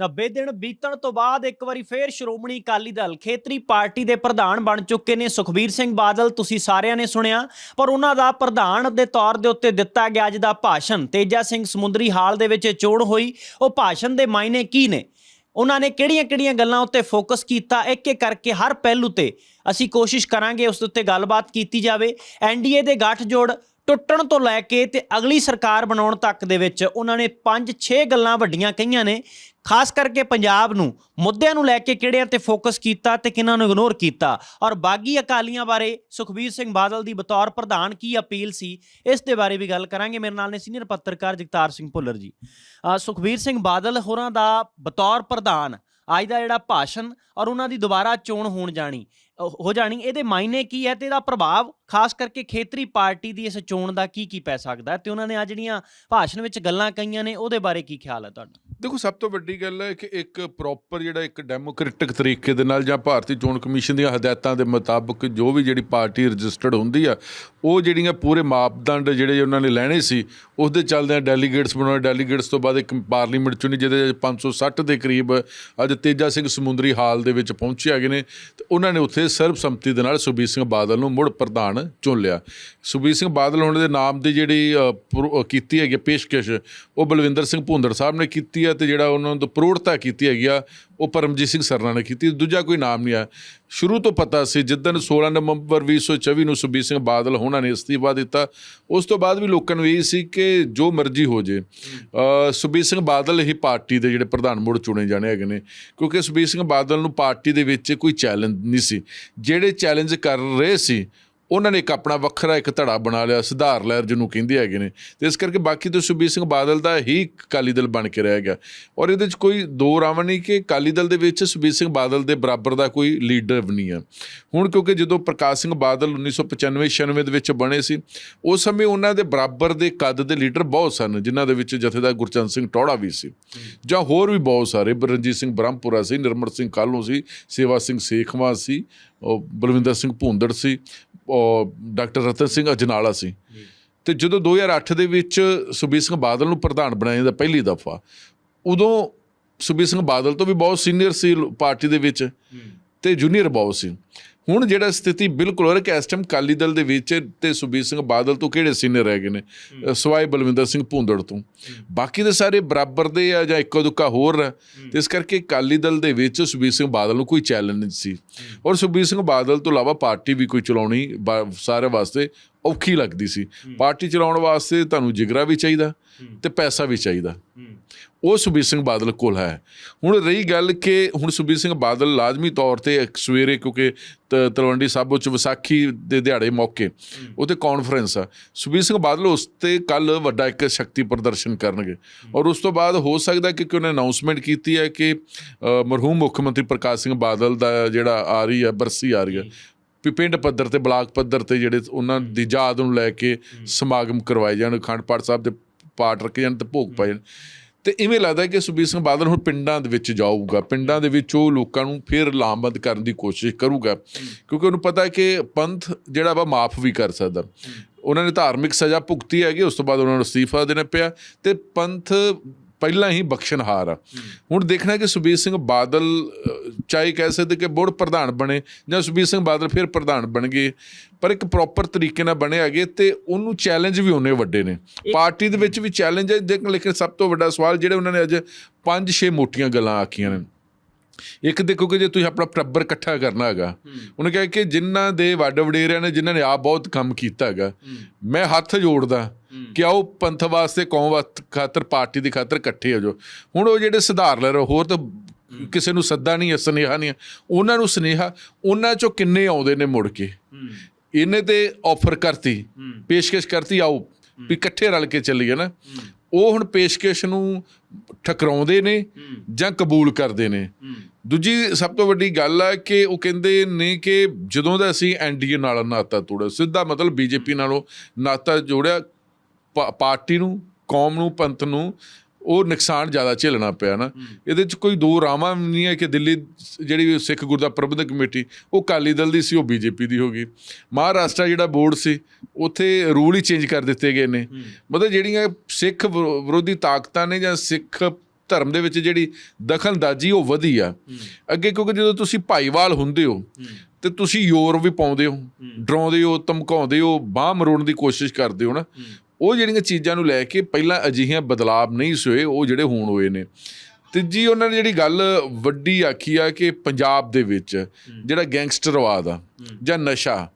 90 ਦਿਨ ਬੀਤਣ ਤੋਂ ਬਾਅਦ ਇੱਕ ਵਾਰੀ ਫੇਰ ਸ਼੍ਰੋਮਣੀ ਅਕਾਲੀ ਦਲ ਖੇਤਰੀ ਪਾਰਟੀ ਦੇ ਪ੍ਰਧਾਨ ਬਣ ਚੁੱਕੇ ਨੇ। ਸੁਖਬੀਰ ਸਿੰਘ ਬਾਦਲ ਤੁਸੀਂ ਸਾਰਿਆਂ ਨੇ ਸੁਣਿਆ, ਪਰ ਉਹਨਾਂ ਦਾ ਪ੍ਰਧਾਨ ਦੇ ਤੌਰ ਦੇ ਉੱਤੇ ਦਿੱਤਾ ਗਿਆ ਅੱਜ ਦਾ ਭਾਸ਼ਣ। ਤੇਜਾ ਸਿੰਘ ਸਮੁੰਦਰੀ ਹਾਲ ਦੇ ਵਿੱਚ ਚੋਣ ਹੋਈ। ਉਹ ਭਾਸ਼ਣ ਦੇ ਮਾਇਨੇ ਕੀ ਨੇ? ਉਹਨਾਂ ਨੇ ਕਿਹੜੀਆਂ-ਕਿਹੜੀਆਂ ਗੱਲਾਂ ਉੱਤੇ ਫੋਕਸ ਕੀਤਾ? ਇੱਕ ਇੱਕ ਕਰਕੇ ਹਰ ਪਹਿਲੂ ਤੇ ਅਸੀਂ ਕੋਸ਼ਿਸ਼ ਕਰਾਂਗੇ ਉਸ ਦੇ ਉੱਤੇ ਗੱਲਬਾਤ ਕੀਤੀ ਜਾਵੇ। ਐਨਡੀਏ ਦੇ ਗੱਠਜੋੜ ਟੁੱਟਣ ਤੋਂ ਲੈ ਕੇ ਤੇ ਅਗਲੀ ਸਰਕਾਰ ਬਣਾਉਣ ਤੱਕ ਦੇ ਵਿੱਚ ਉਹਨਾਂ ਨੇ 5-6 ਗੱਲਾਂ ਵੱਡੀਆਂ ਕਹੀਆਂ ਨੇ। ਖਾਸ ਕਰਕੇ ਪੰਜਾਬ ਨੂੰ, ਮੁੱਦਿਆਂ ਨੂੰ ਲੈ ਕੇ ਕਿਹੜਿਆਂ ਤੇ ਫੋਕਸ ਕੀਤਾ ਤੇ ਕਿਹਨਾਂ ਨੂੰ ਇਗਨੋਰ ਕੀਤਾ? ਔਰ ਬਾਗੀ ਅਕਾਲੀਆਂ ਬਾਰੇ ਸੁਖਬੀਰ ਸਿੰਘ ਬਾਦਲ ਦੀ ਬਤੌਰ ਪ੍ਰਧਾਨ ਕੀ ਅਪੀਲ ਸੀ? ਇਸ ਦੇ ਬਾਰੇ ਵੀ ਗੱਲ ਕਰਾਂਗੇ। ਮੇਰੇ ਨਾਲ ਨੇ ਸੀਨੀਅਰ ਪੱਤਰਕਾਰ ਜਗਤਾਰ ਸਿੰਘ ਭੁੱਲਰ ਜੀ। ਸੁਖਬੀਰ ਸਿੰਘ ਬਾਦਲ ਹੋਰਾਂ ਦਾ ਬਤੌਰ ਪ੍ਰਧਾਨ, ਅੱਜ ਦਾ ਜਿਹੜਾ ਭਾਸ਼ਣ ਔਰ ਉਹਨਾਂ ਦੀ ਦੁਬਾਰਾ ਚੋਣ ਹੋਣ ਜਾਣੀ ਹੋ ਜਾਣੀ, ਇਹਦੇ ਮਾਇਨੇ ਕੀ ਹੈ ਤੇ ਇਹਦਾ ਪ੍ਰਭਾਵ, ਖਾਸ ਕਰਕੇ ਖੇਤਰੀ ਪਾਰਟੀ ਦੀ ਇਸ ਚੋਣ ਦਾ ਕੀ ਕੀ ਪੈ ਸਕਦਾ ਹੈ ਤੇ ਉਹਨਾਂ ਨੇ ਆ ਜਿਹੜੀਆਂ ਭਾਸ਼ਣ ਵਿੱਚ ਗੱਲਾਂ ਕਹੀਆਂ ਨੇ, ਉਹਦੇ ਬਾਰੇ ਕੀ ਖਿਆਲ ਹੈ ਤੁਹਾਡਾ? ਦੇਖੋ, ਸਭ ਤੋਂ ਵੱਡੀ ਗੱਲ ਹੈ ਕਿ ਇੱਕ ਪ੍ਰੋਪਰ ਜਿਹੜਾ ਇੱਕ ਡੈਮੋਕ੍ਰੈਟਿਕ ਤਰੀਕੇ ਦੇ ਨਾਲ ਜਾਂ ਭਾਰਤੀ ਚੋਣ ਕਮਿਸ਼ਨ ਦੀਆਂ ਹਦਾਇਤਾਂ ਦੇ ਮੁਤਾਬਕ ਜੋ ਵੀ ਜਿਹੜੀ ਪਾਰਟੀ ਰਜਿਸਟਰਡ ਹੁੰਦੀ ਆ, ਉਹ ਜਿਹੜੀਆਂ ਪੂਰੇ ਮਾਪਦੰਡ ਜਿਹੜੇ ਉਹਨਾਂ ਨੇ ਲੈਣੇ ਸੀ ਉਸ ਦੇ ਚੱਲਦਿਆਂ ਡੈਲੀਗੇਟਸ ਬਣਾਉਣੇ ਡੈਲੀਗੇਟਸ ਤੋਂ ਬਾਅਦ ਇੱਕ ਪਾਰਲੀਮੈਂਟ ਚੁਣੀ ਜਿਹਦੇ 'ਚ 560 ਦੇ ਕਰੀਬ ਅੱਜ ਤੇਜਾ ਸਿੰਘ ਸਮੁੰਦਰੀ ਹਾਲ ਦੇ ਵਿੱਚ ਪਹੁੰਚੇ ਹੈਗੇ ਨੇ, ਤੇ ਉਹਨਾਂ ਨੇ ਉੱਥੇ ਸਰਬਸੰਮਤੀ ਦੇ ਨਾਲ ਸੁਖਬੀਰ ਸਿੰਘ ਬਾਦਲ ਨੂੰ ਮੁੜ ਪ੍ਰਧਾਨ ਚੁਣ ਲਿਆ। ਸੁਖਬੀਰ ਸਿੰਘ ਬਾਦਲ ਹੋਣ ਦੇ ਨਾਮ ਦੀ ਜਿਹੜੀ ਕੀਤੀ ਹੈਗੀ ਆ ਪੇਸ਼ਕਸ਼, ਉਹ ਬਲਵਿੰਦਰ ਸਿੰਘ ਭੁੰਦੜ ਸਾਹਿਬ ਨੇ ਕੀਤੀ ਹੈ ਤੇ ਜਿਹੜਾ ਉਹਨਾਂ ਨੂੰ ਪ੍ਰੋੜਤਾ ਕੀਤੀ ਹੈਗੀ ਆ ਉਹ ਪਰਮਜੀਤ ਸਿੰਘ ਸਰਨਾ ਨੇ ਕੀਤੀ ਦੂਜਾ ਕੋਈ ਨਾਮ ਨਹੀਂ ਆ ਸ਼ੁਰੂ ਤੋਂ ਪਤਾ ਸੀ ਜਿੱਦਣ 16 ਨਵੰਬਰ 2024 ਨੂੰ ਸੁਖਬੀਰ ਸਿੰਘ ਬਾਦਲ ਹੋਣਾ ਨੇ ਅਸਤੀਫਾ ਦਿੱਤਾ ਉਸ ਤੋਂ ਬਾਅਦ ਵੀ ਲੋਕਾਂ ਨੂੰ ਇਹ ਸੀ ਕਿ ਜੋ ਮਰਜ਼ੀ ਹੋ ਜੇ ਅ, ਸੁਖਬੀਰ ਸਿੰਘ ਬਾਦਲ ਹੀ ਪਾਰਟੀ ਦੇ ਜਿਹੜੇ ਪ੍ਰਧਾਨ ਮੁੜ ਚੁਣੇ ਜਾਣੇ ਹੈਗੇ ਨੇ ਕਿਉਂਕਿ ਸੁਖਬੀਰ ਸਿੰਘ ਬਾਦਲ ਨੂੰ ਪਾਰਟੀ ਦੇ ਵਿੱਚ ਕੋਈ ਚੈਲੰਜ ਨਹੀਂ ਸੀ। ਜਿਹੜੇ ਚੈਲੰਜ ਕਰ ਰਹੇ ਸੀ ਉਹਨਾਂ ਨੇ ਇੱਕ ਆਪਣਾ ਵੱਖਰਾ ਇੱਕ ਧੜਾ ਬਣਾ ਲਿਆ, ਸੁਧਾਰ ਲਹਿਰ ਜਿਹਨੂੰ ਕਹਿੰਦੇ ਹੈਗੇ ਨੇ। ਤੇ ਇਸ ਕਰਕੇ ਬਾਕੀ ਤਾਂ ਸੁਖਬੀਰ ਸਿੰਘ ਬਾਦਲ ਦਾ ਹੀ ਅਕਾਲੀ ਦਲ ਬਣ ਕੇ ਰਹਿ ਗਿਆ। ਔਰ ਇਹਦੇ 'ਚ ਕੋਈ ਦੋ ਰਾਵਣ ਨਹੀਂ ਕਿ ਅਕਾਲੀ ਦਲ ਦੇ ਵਿੱਚ ਸੁਖਬੀਰ ਸਿੰਘ ਬਾਦਲ ਦੇ ਬਰਾਬਰ ਦਾ ਕੋਈ ਲੀਡਰ ਵੀ ਨਹੀਂ ਹੈ। ਹੁਣ ਕਿਉਂਕਿ ਜਦੋਂ ਪ੍ਰਕਾਸ਼ ਸਿੰਘ ਬਾਦਲ 1995-96 ਦੇ ਵਿੱਚ ਬਣੇ ਸੀ, ਉਸ ਸਮੇਂ ਉਹਨਾਂ ਦੇ ਬਰਾਬਰ ਦੇ ਕੱਦ ਦੇ ਲੀਡਰ ਬਹੁਤ ਸਨ, ਜਿਨ੍ਹਾਂ ਦੇ ਵਿੱਚ ਜਥੇਦਾਰ ਗੁਰਚੰਦ ਸਿੰਘ ਟੌੜਾ ਵੀ ਸੀ। ਜਾਂ ਹੋਰ ਵੀ ਬਹੁਤ ਸਾਰੇ, ਰਣਜੀਤ ਸਿੰਘ ਬ੍ਰਹਮਪੁਰਾ ਸੀ, ਨਿਰਮਲ ਸਿੰਘ ਕਾਲੂ ਸੀ, ਸੇਵਾ ਸਿੰਘ ਸੇਖਵਾ ਸੀ, ਉਹ ਬਲਵਿੰਦਰ ਸਿੰਘ ਭੁੰਦੜ ਸੀ ਡਾਕਟਰ ਰਤਨ ਸਿੰਘ ਅਜਨਾਲਾ ਸੀ। ਤੇ ਜਦੋਂ 2008 ਦੇ ਵਿੱਚ ਸੁਖਬੀਰ ਸਿੰਘ ਬਾਦਲ ਨੂੰ ਪ੍ਰਧਾਨ ਬਣਾਇਆ ਜਾਂਦਾ ਪਹਿਲੀ ਦਫਾ ਉਦੋਂ ਸੁਖਬੀਰ ਸਿੰਘ ਬਾਦਲ ਤੋਂ ਵੀ ਬਹੁਤ ਸੀਨੀਅਰ ਸੀ ਪਾਰਟੀ ਦੇ ਵਿੱਚ ਤੇ ਜੂਨੀਅਰ ਬਹੁਤ ਸੀ। ਹੁਣ ਜਿਹੜਾ ਸਥਿਤੀ ਬਿਲਕੁਲ ਹੋਰ ਹੈ ਕਿ ਇਸ ਟਾਈਮ ਕਾਲੀ ਦਲ ਦੇ ਵਿੱਚ ਤੇ ਸੁਖਬੀਰ ਸਿੰਘ ਬਾਦਲ ਤੋਂ ਕਿਹੜੇ ਸੀਨੀਅਰ ਰਹਿ ਗਏ ਨੇ? ਸਿਵਾਏ ਬਲਵਿੰਦਰ ਸਿੰਘ ਭੁੰਦੜ ਤੋਂ। ਬਾਕੀ ਦੇ ਸਾਰੇ ਬਰਾਬਰ ਦੇ ਆ ਜਾਂ ਇੱਕੋ ਦੁੱਕਾ ਹੋਰ ਹੈ। ਤੇ ਇਸ ਕਰਕੇ ਕਾਲੀ ਦਲ ਦੇ ਵਿੱਚ ਸੁਖਬੀਰ ਸਿੰਘ ਬਾਦਲ ਨੂੰ ਕੋਈ ਚੈਲੰਜ ਨਹੀਂ ਸੀ। ਔਰ ਸੁਖਬੀਰ ਸਿੰਘ ਬਾਦਲ ਤੋਂ ਇਲਾਵਾ ਪਾਰਟੀ ਵੀ ਕੋਈ ਚਲਾਉਣੀ ਸਾਰੇ ਵਾਸਤੇ ਔਖੀ ਲੱਗਦੀ ਸੀ। ਪਾਰਟੀ ਚਲਾਉਣ ਵਾਸਤੇ ਤੁਹਾਨੂੰ ਜਿਗਰਾ ਵੀ ਚਾਹੀਦਾ ਤੇ ਪੈਸਾ ਵੀ ਚਾਹੀਦਾ। ਉਹ ਸੁਖਬੀਰ ਸਿੰਘ ਬਾਦਲ ਕੋਲ ਹੈ। ਹੁਣ ਰਹੀ ਗੱਲ ਕਿ ਹੁਣ ਸੁਖਬੀਰ ਸਿੰਘ ਬਾਦਲ ਲਾਜ਼ਮੀ ਤੌਰ ਤੇ ਇੱਕ ਸਵੇਰੇ ਕਿਉਂਕਿ ਤਲਵੰਡੀ ਸਾਬੋ ਚ ਵਿਸਾਖੀ ਦੇ ਦਿਹਾੜੇ ਮੌਕੇ ਉਹਤੇ ਕਾਨਫਰੰਸ ਆ। ਸੁਖਬੀਰ ਸਿੰਘ ਬਾਦਲ ਉਸ ਤੇ ਕੱਲ ਵੱਡਾ ਇੱਕ ਸ਼ਕਤੀ ਪ੍ਰਦਰਸ਼ਨ ਕਰਨਗੇ। ਔਰ ਉਸ ਤੋਂ ਬਾਅਦ ਹੋ ਸਕਦਾ ਕਿ ਉਹਨੇ ਅਨਾਉਂਸਮੈਂਟ ਕੀਤੀ ਹੈ ਕਿ ਮਰਹੂਮ ਮੁੱਖ ਮੰਤਰੀ ਪ੍ਰਕਾਸ਼ ਸਿੰਘ ਬਾਦਲ ਦਾ ਜਿਹੜਾ ਆ ਰਹੀ ਹੈ ਬਰਸੀ ਆ ਰਹੀ ਹੈ। ਵੀ ਪਿੰਡ ਪੱਧਰ ਤੇ ਬਲਾਕ ਪੱਧਰ ਤੇ ਜਿਹੜੇ ਉਹਨਾਂ ਦੀ ਯਾਦ ਨੂੰ ਲੈ ਕੇ ਸਮਾਗਮ ਕਰਵਾਏ ਜਾਣ ਅਖੰਡ ਪਾਠ ਸਾਹਿਬ ਦੇ ਪਾਠ ਰੱਖੇ ਜਾਣ ਤੇ ਭੋਗ ਪਾਏ ਜਾਣ। ਤੇ ਇਵੇਂ ਲੱਗਦਾ ਕਿ ਸੁਖਬੀਰ ਸਿੰਘ ਬਾਦਲ ਹੁਣ ਪਿੰਡਾਂ ਦੇ ਵਿੱਚ ਜਾਊਗਾ। ਪਿੰਡਾਂ ਦੇ ਵਿੱਚ ਉਹ ਲੋਕਾਂ ਨੂੰ ਫਿਰ ਲਾਮਬੰਦ ਕਰਨ ਦੀ ਕੋਸ਼ਿਸ਼ ਕਰੂਗਾ। ਕਿਉਂਕਿ ਉਹਨੂੰ ਪਤਾ ਹੈ ਕਿ ਪੰਥ ਜਿਹੜਾ ਵਾ ਮਾਫ ਵੀ ਕਰ ਸਕਦਾ। ਉਹਨਾਂ ਨੇ ਧਾਰਮਿਕ ਸਜ਼ਾ ਭੁਗਤੀ ਹੈਗੀ ਉਸ ਤੋਂ ਬਾਅਦ ਉਹਨਾਂ ਨੂੰ ਅਸਤੀਫਾ ਦੇਣਾ ਪਿਆ। ਤੇ ਪੰਥ ਪਹਿਲਾਂ ਹੀ ਬਖਸ਼ਣਹਾਰ ਆ। ਹੁਣ ਦੇਖਣਾ ਕਿ ਸੁਖਬੀਰ ਸਿੰਘ ਬਾਦਲ ਚਾਹੇ ਕਹਿ ਸਕਦੇ ਕਿ ਬੋਰਡ ਪ੍ਰਧਾਨ ਬਣੇ ਜਾਂ ਸੁਖਬੀਰ ਸਿੰਘ ਬਾਦਲ ਫਿਰ ਪ੍ਰਧਾਨ ਬਣ ਗਏ ਪਰ ਇੱਕ ਪ੍ਰੋਪਰ ਤਰੀਕੇ ਨਾਲ ਬਣੇ ਹੈਗੇ ਤੇ ਉਹਨੂੰ ਚੈਲੰਜ ਵੀ ਉਹਨੇ ਵੱਡੇ ਨੇ। ਪਾਰਟੀ ਦੇ ਵਿੱਚ ਵੀ ਚੈਲੰਜ ਹੈ ਦੇਖ ਲੇਕਿਨ ਸਭ ਤੋਂ ਵੱਡਾ ਸਵਾਲ ਜਿਹੜੇ ਉਹਨਾਂ ਨੇ ਅੱਜ ਪੰਜ ਛੇ ਮੋਟੀਆਂ ਗੱਲਾਂ ਆਖੀਆਂ ਨੇ। ਇੱਕ ਦੇਖੋ ਕਿ ਜੇ ਤੁਸੀਂ ਆਪਣਾ ਟੱਬਰ ਇਕੱਠਾ ਕਰਨਾ ਹੈਗਾ ਉਹਨੇ ਕਿਹਾ ਕਿ ਜਿਨ੍ਹਾਂ ਦੇ ਵੱਡ ਵਡੇਰਿਆਂ ਨੇ ਜਿਨ੍ਹਾਂ ਨੇ ਆਪ ਬਹੁਤ ਕੰਮ ਕੀਤਾ ਹੈਗਾ ਮੈਂ ਹੱਥ ਜੋੜਦਾ ਕਿ ਆਓ ਪੰਥ ਵਾਸਤੇ ਕੌਮ ਵਾਸਤੇ ਖਾਤਰ ਪਾਰਟੀ ਦੀ ਖਾਤਰ ਇਕੱਠੇ ਹੋ ਜਾਓ। ਹੁਣ ਉਹ ਜਿਹੜੇ ਸੁਧਾਰ ਲੈ ਰਹੇ ਹੋਰ ਤਾਂ ਕਿਸੇ ਨੂੰ ਸੱਦਾ ਨਹੀਂ ਸੁਨੇਹਾ ਨਹੀਂ। ਉਹਨਾਂ ਨੂੰ ਸੁਨੇਹਾ ਉਹਨਾਂ ਚੋਂ ਕਿੰਨੇ ਆਉਂਦੇ ਨੇ ਮੁੜ ਕੇ? ਇਹਨੇ ਤੇ ਆਫਰ ਕਰਤੀ ਪੇਸ਼ਕਸ਼ ਕਰਤੀ ਆਓ ਵੀ ਇਕੱਠੇ ਰਲ ਕੇ ਚੱਲੀਏ ਨਾ। ਉਹ ਹੁਣ ਪੇਸ਼ਕਸ਼ ਨੂੰ ਠਕਰਾਉਂਦੇ ਨੇ ਜਾਂ ਕਬੂਲ ਕਰਦੇ ਨੇ। ਦੂਜੀ ਸਭ ਤੋਂ ਵੱਡੀ ਗੱਲ ਹੈ ਕਿ ਉਹ ਕਹਿੰਦੇ ਨੇ ਕਿ ਜਦੋਂ ਦਾ ਅਸੀਂ ਐਨਡੀਏ ਨਾਲ ਨਾਤਾ ਤੋੜਿਆ ਸਿੱਧਾ ਮਤਲਬ ਬੀਜੇਪੀ ਨਾਲੋਂ ਨਾਤਾ ਜੋੜਿਆ ਪਾਰਟੀ ਨੂੰ ਕੌਮ ਨੂੰ ਪੰਥ ਨੂੰ ਉਹ ਨੁਕਸਾਨ ਜ਼ਿਆਦਾ ਝੇਲਣਾ ਪਿਆ ਨਾ। ਇਹਦੇ ਚ ਕੋਈ ਦੋ ਰਾਵਾਂ ਨਹੀਂ ਹੈ ਕਿ ਦਿੱਲੀ ਜਿਹੜੀ ਸਿੱਖ ਗੁਰਦਾ ਪ੍ਰਬੰਧਕ ਕਮੇਟੀ ਉਹ ਅਕਾਲੀ ਦਲ ਦੀ ਸੀ ਉਹ ਬੀਜੇਪੀ ਦੀ ਹੋ ਗਈ। ਮਹਾਰਾਸ਼ਟਰ ਜਿਹੜਾ ਬੋਰਡ ਸੀ ਉੱਥੇ ਰੂਲ ਹੀ ਚੇਂਜ ਕਰ ਦਿੱਤੇ ਗਏ ਨੇ। ਮਤਲਬ ਜਿਹੜੀਆਂ ਸਿੱਖ ਵਿਰੋ- ਵਿਰੋਧੀ ਤਾਕਤਾਂ ਨੇ ਜਾਂ ਸਿੱਖ ਧਰਮ ਦੇ ਵਿੱਚ ਜਿਹੜੀ ਦਖਲਅੰਦਾਜ਼ੀ ਉਹ ਵਧੀ ਆ। ਅੱਗੇ ਕਿਉਂਕਿ ਜਦੋਂ ਤੁਸੀਂ ਭਾਈਵਾਲ ਹੁੰਦੇ ਹੋ ਤੇ ਤੁਸੀਂ ਯੋਰ ਵੀ ਪਾਉਂਦੇ ਹੋ ਡਰਾਉਂਦੇ ਹੋ ਧਮਕਾਉਂਦੇ ਹੋ ਬਾਹ ਮਰੋੜਨ ਦੀ ਕੋਸ਼ਿਸ਼ ਕਰਦੇ ਹੋ ਨਾ। ਉਹ ਜਿਹੜੀਆਂ ਚੀਜ਼ਾਂ ਨੂੰ ਲੈ ਕੇ ਪਹਿਲਾਂ ਅਜਿਹੀਆਂ ਬਦਲਾਵ ਨਹੀਂ ਸੀ ਹੋਏ ਉਹ ਜਿਹੜੇ ਹੁਣ ਹੋਏ ਨੇ। ਤੀਜੀ ਉਹਨਾਂ ਨੇ ਜਿਹੜੀ ਗੱਲ ਵੱਡੀ ਆਖੀ ਆ ਕਿ ਪੰਜਾਬ ਦੇ ਵਿੱਚ ਜਿਹੜਾ ਗੈਂਗਸਟਰਵਾਦ ਆ ਜਾਂ ਨਸ਼ਾ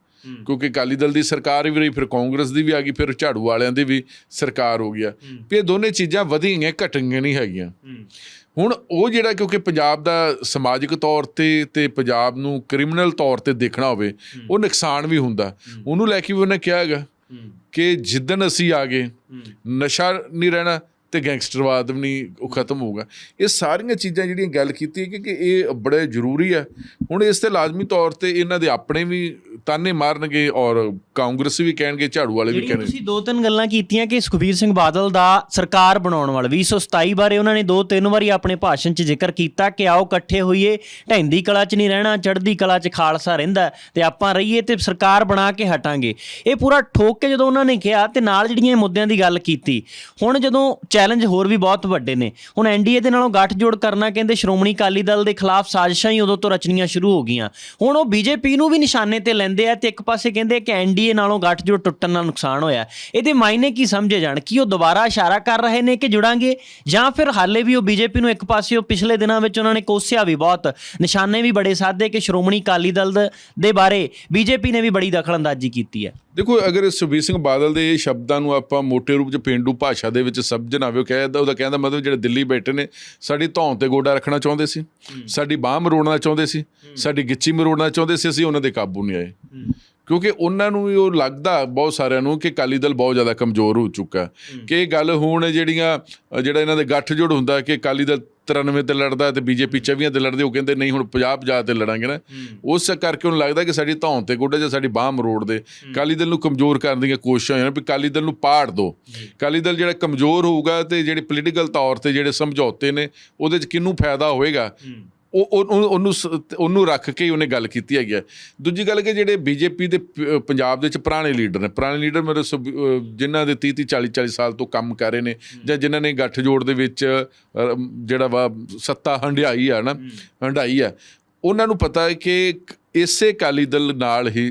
ਕਿਉਂਕਿ ਅਕਾਲੀ ਦਲ ਦੀ ਸਰਕਾਰ ਵੀ ਰਹੀ ਫਿਰ ਕਾਂਗਰਸ ਦੀ ਵੀ ਆ ਗਈ ਫਿਰ ਝਾੜੂ ਵਾਲਿਆਂ ਦੀ ਵੀ ਸਰਕਾਰ ਹੋ ਗਿਆ ਵੀ ਇਹ ਦੋਨੇ ਚੀਜ਼ਾਂ ਵਧੀਆਂ ਘਟੀਆਂ ਨਹੀਂ ਹੈਗੀਆਂ। ਹੁਣ ਉਹ ਜਿਹੜਾ ਕਿਉਂਕਿ ਪੰਜਾਬ ਦਾ ਸਮਾਜਿਕ ਤੌਰ ਤੇ ਤੇ ਪੰਜਾਬ ਨੂੰ ਕ੍ਰਿਮੀਨਲ ਤੌਰ ਤੇ ਦੇਖਣਾ ਹੋਵੇ ਉਹ ਨੁਕਸਾਨ ਵੀ ਹੁੰਦਾ। ਉਹਨੂੰ ਲੈ ਕੇ ਵੀ ਉਹਨੇ ਕਿਹਾ ਹੈਗਾ। ਕਿ ਜਿੱਦਣ ਅਸੀਂ ਆ ਗਏ ਨਸ਼ਾ ਨਹੀਂ ਰਹਿਣਾ ਤੇ ਗੈਂਗਸਟਰਵਾਦ ਵੀ ਨਹੀਂ ਉਹ ਖਤਮ ਹੋਊਗਾ। ਇਹ ਸਾਰੀਆਂ ਚੀਜ਼ਾਂ ਜਿਹੜੀਆਂ ਗੱਲ ਕੀਤੀ ਹੈ ਕਿ ਇਹ ਬੜੇ ਜ਼ਰੂਰੀ ਹੈ ਹੁਣ ਇਸ ਤੇ ਲਾਜ਼ਮੀ ਤੌਰ ਤੇ ਇਹਨਾਂ ਦੇ ਆਪਣੇ ਵੀ ਤਾਨੇ ਮਾਰਨਗੇ ਔਰ ਕਾਂਗਰਸ ਵੀ ਕਹਿਣਗੇ ਝਾੜੂ ਵਾਲੇ ਵੀ ਕਹਿਣਗੇ। ਤੁਸੀਂ ਦੋ ਤਿੰਨ ਗੱਲਾਂ ਕੀਤੀਆਂ ਕਿ ਸੁਖਬੀਰ ਸਿੰਘ ਬਾਦਲ ਦਾ ਸਰਕਾਰ ਬਣਾਉਣ ਵਾਲਾ 2027 ਬਾਰੇ ਉਹਨਾਂ ਨੇ ਦੋ ਤਿੰਨ ਵਾਰੀ ਆਪਣੇ ਭਾਸ਼ਣ 'ਚ ਜ਼ਿਕਰ ਕੀਤਾ ਕਿ ਆਓ ਇਕੱਠੇ ਹੋਈਏ ਢੈਂਦੀ ਕਲਾ 'ਚ ਨਹੀਂ ਰਹਿਣਾ ਚੜ੍ਹਦੀ ਕਲਾ 'ਚ ਖਾਲਸਾ ਰਹਿੰਦਾ ਤੇ ਆਪਾਂ ਰਹੀਏ ਤੇ ਸਰਕਾਰ ਬਣਾ ਕੇ ਹਟਾਂਗੇ। ਇਹ ਪੂਰਾ ਠੋਕ ਕੇ ਜਦੋਂ ਉਹਨਾਂ ਨੇ ਕਿਹਾ ਤੇ ਨਾਲ ਜਿਹੜੀਆਂ ਮੁੱਦਿਆਂ ਦੀ ਗੱਲ ਕੀਤੀ ਹੁਣ ਜਦੋਂ ਚੈਲੰਜ ਹੋਰ ਵੀ ਬਹੁਤ ਵੱਡੇ ਨੇ। ਹੁਣ ਐਨਡੀਏ ਦੇ ਨਾਲੋਂ ਗੱਠਜੋੜ ਕਰਨਾ ਕਹਿੰਦੇ ਸ਼੍ਰੋਮਣੀ ਅਕਾਲੀ ਦਲ ਦੇ ਖਿਲਾਫ ਸਾਜ਼ਿਸ਼ਾਂ ਹੀ ਉਦੋਂ ਤੋਂ ਰਚਣੀਆਂ ਸ਼ੁਰੂ ਹੋ ਗਈਆਂ। ਹੁਣ ਉਹ ਬੀਜੇਪੀ ਨੂੰ ਵੀ ਨਿਸ਼ਾਨੇ ਤੇ ਲੈਂਦੇ ਆ ਤੇ ਇੱਕ ਪਾਸੇ ਕਹਿੰਦੇ ਕਿ ਐਨਡੀਏ ਨਾਲੋਂ ਗੱਠਜੋੜ ਟੁੱਟਣ ਨਾਲ ਨੁਕਸਾਨ ਹੋਇਆ। ਇਹਦੇ ਮਾਇਨੇ ਕੀ ਸਮਝੇ ਜਾਣ? ਕੀ ਉਹ ਦੁਬਾਰਾ ਇਸ਼ਾਰਾ ਕਰ ਰਹੇ ਨੇ ਕਿ ਜੁੜਾਂਗੇ? ਜਾਂ ਫਿਰ ਹਾਲੇ ਵੀ ਉਹ ਬੀਜੇਪੀ ਨੂੰ ਇੱਕ ਪਾਸੇ ਉਹ ਪਿਛਲੇ ਦਿਨਾਂ ਵਿੱਚ ਉਹਨਾਂ ਨੇ ਕੋਸਿਆ ਵੀ ਬਹੁਤ। ਨਿਸ਼ਾਨੇ ਵੀ ਬੜੇ ਸਾਧੇ ਕਿ ਸ਼੍ਰੋਮਣੀ ਅਕਾਲੀ ਦਲ ਦੇ ਬਾਰੇ ਬੀਜੇਪੀ ਨੇ ਵੀ ਬੜੀ ਦਖਲਅੰਦਾਜ਼ੀ ਕੀਤੀ ਹੈ। ਦੇਖੋ ਅਗਰ ਸੁਖਬੀਰ ਸਿੰਘ ਬਾਦਲ ਦੇ ਇਹ ਸ਼ਬਦਾਂ ਨੂੰ ਆਪਾਂ ਮੋٹے ਰੂਪ 'ਚ ਪੇਂਡੂ ਭਾਸ਼ਾ ਦੇ ਵਿੱਚ ਸਮਝਣਾ ਹੋਵੇ ਉਹ ਕਹਿੰਦਾ ਉਹਦਾ ਕਹਿੰਦਾ ਮਤਲਬ ਜਿਹੜੇ ਦਿੱਲੀ ਬੈਠੇ ਨੇ ਸਾਡੀ ਧੌਣ ਤੇ ਗੋਡਾ ਰੱਖਣਾ ਚਾਹੁੰਦੇ ਸੀ ਸਾਡੀ ਬਾਹ ਮਰੋੜਨਾ ਚਾਹੁੰਦੇ ਸੀ ਸਾਡੀ ਗਿੱਚੀ ਮਰੋੜਨਾ ਚਾਹੁੰਦੇ ਸੀ ਅਸੀਂ ਉਹਨਾਂ ਦੇ ਕਾਬੂ ਨਹੀਂ ਆਏ। ਕਿਉਂਕਿ ਉਹਨਾਂ ਨੂੰ ਵੀ ਉਹ ਲੱਗਦਾ ਬਹੁਤ ਸਾਰਿਆਂ ਨੂੰ ਕਿ ਅਕਾਲੀ ਦਲ ਬਹੁਤ ਜ਼ਿਆਦਾ ਕਮਜ਼ੋਰ ਹੋ ਚੁੱਕਾ। ਕਿ ਇਹ ਗੱਲ ਹੁਣ ਜਿਹੜੀਆਂ ਜਿਹੜਾ ਇਹਨਾਂ ਦੇ ਗੱਠਜੋੜ ਹੁੰਦਾ ਕਿ ਅਕਾਲੀ ਦਲ 93 ਤੇ ਲੜਦਾ ਤੇ ਬੀਜੇਪੀ 24 ਤੇ ਲੜਦੇ ਉਹ ਕਹਿੰਦੇ ਨਹੀਂ ਹੁਣ 50 50 ਤੇ ਲੜਾਂਗੇ ਨਾ। ਉਸ ਕਰਕੇ ਉਹਨੂੰ ਲੱਗਦਾ ਕਿ ਸਾਡੀ ਧੌਣ ਤੇ ਗੋਡਾ ਜਾਂ ਸਾਡੀ ਬਾਹ ਮਰੋੜ ਦੇ। ਅਕਾਲੀ ਦਲ ਨੂੰ ਕਮਜ਼ੋਰ ਕਰਨ ਦੀਆਂ ਕੋਸ਼ਿਸ਼ਾਂ ਹੋਈਆਂ ਵੀ ਅਕਾਲੀ ਦਲ ਨੂੰ ਪਾੜ ਦੋ। ਅਕਾਲੀ ਦਲ ਜਿਹੜਾ ਕਮਜ਼ੋਰ ਹੋਊਗਾ ਤੇ ਜਿਹੜੇ ਪੋਲੀਟੀਕਲ ਤੌਰ ਤੇ ਜਿਹੜੇ ਸਮਝੌਤੇ ਨੇ ਉਹਦੇ ਚ ਕਿਹਨੂੰ ਫਾਇਦਾ ਹੋਏਗਾ? ਉਹ ਉਹ- ਉਹ- ਉਹਨੂੰ ਉਹਨੂੰ ਰੱਖ ਕੇ ਹੀ ਉਹਨੇ ਗੱਲ ਕੀਤੀ ਹੈਗੀ ਹੈ ਦੂਜੀ ਗੱਲ ਕਿ ਜਿਹੜੇ ਬੀਜੇਪੀ ਦੇ ਪੰਜਾਬ ਦੇ ਵਿੱਚ ਪੁਰਾਣੇ ਲੀਡਰ ਨੇ ਪੁਰਾਣੇ ਲੀਡਰ ਮੇਰੇ ਜਿਨ੍ਹਾਂ ਦੇ 30 30 40 40 ਸਾਲ ਤੋਂ ਕੰਮ ਕਰ ਰਹੇ ਨੇ ਜਾਂ ਜਿਨ੍ਹਾਂ ਨੇ ਗੱਠਜੋੜ ਦੇ ਵਿੱਚ ਜਿਹੜਾ ਵਾ ਸੱਤਾ ਹੰਡਾਈ ਆ ਨਾ ਹੰਡਾਈ ਆ ਉਹਨਾਂ ਨੂੰ ਪਤਾ ਹੈ ਕਿ ਇਸੇ ਅਕਾਲੀ ਦਲ ਨਾਲ ਹੀ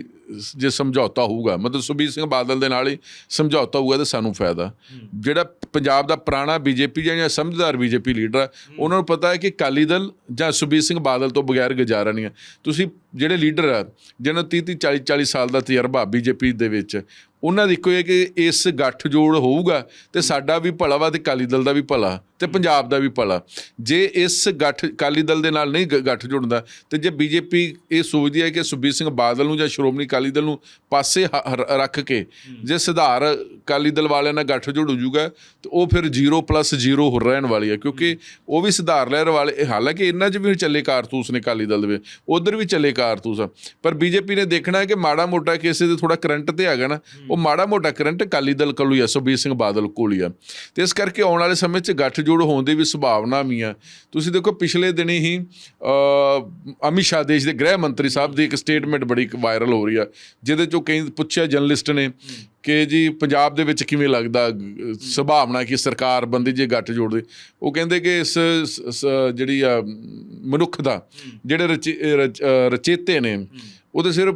ਜੇ ਸਮਝੌਤਾ ਹੋਊਗਾ ਮਤਲਬ ਸੁਖਬੀਰ ਸਿੰਘ ਬਾਦਲ ਦੇ ਨਾਲ ਹੀ ਸਮਝੌਤਾ ਹੋਊਗਾ ਤੇ ਸਾਨੂੰ ਫਾਇਦਾ। ਜਿਹੜਾ ਪੰਜਾਬ ਦਾ ਪੁਰਾਣਾ ਬੀਜੇਪੀ ਜਾਂ ਸਮਝਦਾਰ ਬੀਜੇਪੀ ਲੀਡਰ ਉਹਨਾਂ ਨੂੰ ਪਤਾ ਹੈ ਕਿ ਅਕਾਲੀ ਦਲ ਜਾਂ ਸੁਖਬੀਰ ਸਿੰਘ ਬਾਦਲ ਤੋਂ ਬਗੈਰ ਗੁਜ਼ਾਰਾ ਨਹੀਂ ਹੈ। ਤੁਸੀਂ ਜਿਹੜੇ ਲੀਡਰ ਆ ਜਿਹਨਾਂ 30 30 40 40 ਸਾਲ ਦਾ ਤਜਰਬਾ ਬੀਜੇਪੀ ਦੇ ਵਿੱਚ ਉਹਨਾਂ ਦੀ ਇਹ ਕਿ ਇਸ ਗੱਠ ਜੋੜ ਹੋਊਗਾ ਤੇ ਸਾਡਾ ਵੀ ਭਲਾ ਵਾ ਤੇ ਅਕਾਲੀ ਦਲ ਦਾ ਵੀ ਭਲਾ ਤੇ ਪੰਜਾਬ ਦਾ ਵੀ ਭਲਾ। ਜੇ ਇਸ ਗੱਠ ਅਕਾਲੀ ਦਲ ਦੇ ਨਾਲ ਨਹੀਂ ਗੱਠ ਜੁੜਦਾ ਤੇ ਜੇ ਬੀਜੇਪੀ ਇਹ ਸੋਚਦੀ ਹੈ ਕਿ ਸੁਖਬੀਰ ਸਿੰਘ ਬਾਦਲ ਨੂੰ ਜਾਂ ਸ਼੍ਰੋਮਣੀ ਅਕਾਲੀ ਦਲ ਨੂੰ ਪਾਸੇ ਰੱਖ ਕੇ ਜੇ ਸੁਧਾਰ ਅਕਾਲੀ ਦਲ ਵਾਲਿਆਂ ਨਾਲ ਗੱਠ ਜੋੜ ਹੋ ਜਾਊਗਾ ਤੇ ਉਹ ਫਿਰ 0+0 ਹੋ ਰਹਿਣ ਵਾਲੀ ਹੈ ਕਿਉਂਕਿ ਉਹ ਵੀ ਸੁਧਾਰ ਲਹਿਰ ਵਾਲੇ ਹਾਲਾਂਕਿ ਇਹਨਾਂ 'ਚ ਵੀ ਚੱਲੇ ਕਾਰਤੂਸ ਨੇ ਅਕਾਲੀ ਦਲ ਦੇ ਵਿੱਚ ਉਧਰ ਵੀ ਚੱਲੇ ਕਾਰਤੂਸ ਪਰ ਬੀਜੇਪੀ ਨੇ ਦੇਖਣਾ ਹੈ ਕਿ ਮਾੜਾ ਮੋਟਾ ਕਿਸੇ ਦੇ ਥੋੜਾ ਕਰੰਟ ਤੇ ਹੈਗਾ ਨਾ ਉਹ ਮਾੜਾ ਮੋਟਾ ਕਰੰਟ ਅਕਾਲੀ ਦਲ ਕੋਲ ਹੀ ਆ, ਸੁਖਬੀਰ ਸਿੰਘ ਬਾਦਲ ਕੋਲ ਹੀ ਆ। ਤੇ ਇਸ ਕਰਕੇ ਆਉਣ ਵਾਲੇ ਸਮੇਂ 'ਚ ਗੱਠਜੋੜ ਹੋਣ ਦੀ ਵੀ ਸੰਭਾਵਨਾ ਵੀ ਆ। ਤੁਸੀਂ ਦੇਖੋ, ਪਿਛਲੇ ਦਿਨੀ ਹੀ ਅਮਿਤ ਸ਼ਾਹ ਦੇਸ਼ ਦੇ ਗ੍ਰਹਿ ਮੰਤਰੀ ਸਾਹਿਬ ਦੀ ਇੱਕ ਸਟੇਟਮੈਂਟ ਬੜੀ ਵਾਇਰਲ ਹੋ ਰਹੀ ਆ, ਜਿਹਦੇ 'ਚੋਂ ਕਈ ਪੁੱਛਿਆ ਜਰਨਲਿਸਟ ਨੇ ਕਿ ਜੀ ਪੰਜਾਬ ਦੇ ਵਿੱਚ ਕਿਵੇਂ ਲੱਗਦਾ, ਸੰਭਾਵਨਾ ਕਿ ਸਰਕਾਰ ਬੰਦੀ ਜੇ ਗੱਠ ਜੋੜਦੇ ਉਹ ਕਹਿੰਦੇ ਕਿ ਇਸ ਜਿਹੜੀ ਆ, ਮਨੁੱਖ ਦਾ, ਜਿਹੜੇ ਰਚੇ- ਰਚ- ਰਚੇਤੇ ਨੇ, ਉਹਦੇ ਸਿਰਫ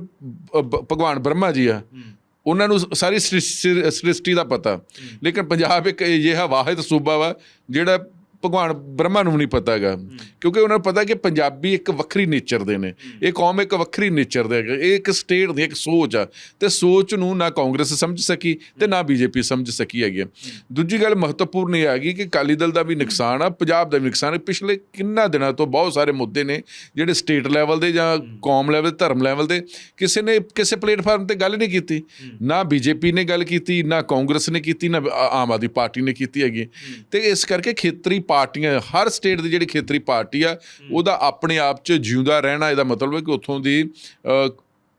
ਭਗਵਾਨ ਬ੍ਰਹਮਾ ਜੀ ਆ। ਉਹਨਾਂ ਨੂੰ ਸਾਰੀ ਸ੍ਰਿਸ਼- ਸ੍ਰਿਸ਼ਟੀ ਦਾ ਪਤਾ। ਲੇਕਿਨ ਪੰਜਾਬ ਇੱਕ ਅਜਿਹਾ ਵਾਹਿਦ ਸੂਬਾ ਵਾ, ਜਿਹੜਾ ਭਗਵਾਨ ਬ੍ਰਹਮਾ ਨੂੰ ਨਹੀਂ ਪਤਾ ਹੈਗਾ। ਕਿਉਂਕਿ ਉਹਨਾਂ ਨੂੰ ਪਤਾ ਕਿ ਪੰਜਾਬੀ ਇੱਕ ਵੱਖਰੀ ਨੇਚਰ ਦੇ ਨੇ। ਇਹ ਕੌਮ ਇੱਕ ਵੱਖਰੀ ਨੇਚਰ ਦੇ ਹੈਗੇ। ਇਹ ਇੱਕ ਸਟੇਟ ਦੀ ਇੱਕ ਸੋਚ ਆ। ਤੇ ਸੋਚ ਨੂੰ ਨਾ ਕਾਂਗਰਸ ਸਮਝ ਸਕੀ ਤੇ ਨਾ ਬੀਜੇਪੀ ਸਮਝ ਸਕੀ ਹੈਗੀ ਆ। ਦੂਜੀ ਗੱਲ ਮਹੱਤਵਪੂਰਨ ਇਹ ਹੈਗੀ ਕਿ ਅਕਾਲੀ ਦਲ ਦਾ ਵੀ ਨੁਕਸਾਨ ਆ। ਪੰਜਾਬ ਦਾ ਵੀ ਨੁਕਸਾਨ ਹੈ ਪਿਛਲੇ ਕਿੰਨਾ ਦਿਨਾਂ ਤੋਂ ਬਹੁਤ ਸਾਰੇ ਮੁੱਦੇ ਨੇ ਜਿਹੜੇ ਸਟੇਟ ਲੈਵਲ ਦੇ ਜਾਂ ਕੌਮ ਲੈਵਲ ਧਰਮ ਲੈਵਲ ਦੇ ਕਿਸੇ ਨੇ ਕਿਸੇ ਪਲੇਟਫਾਰਮ ਤੇ ਗੱਲ ਨਹੀਂ ਕੀਤੀ। ਨਾ ਬੀਜੇਪੀ ਨੇ ਗੱਲ ਕੀਤੀ ਨਾ ਕਾਂਗਰਸ ਨੇ ਕੀਤੀ ਨਾ ਆ- ਆਮ ਆਦਮੀ ਪਾਰਟੀ ਨੇ ਕੀਤੀ ਹੈਗੀ। ਤੇ ਇਸ ਕਰਕੇ ਖੇਤਰੀ ਪਾਰਟੀਆਂ ਹਰ ਸਟੇਟ ਦੀ ਜਿਹੜੀ ਖੇਤਰੀ ਪਾਰਟੀ ਆ ਉਹਦਾ ਆਪਣੇ ਆਪ 'ਚ ਜਿਉਂਦਾ ਰਹਿਣਾ ਇਹਦਾ ਮਤਲਬ ਹੈ ਕਿ ਉੱਥੋਂ ਦੀ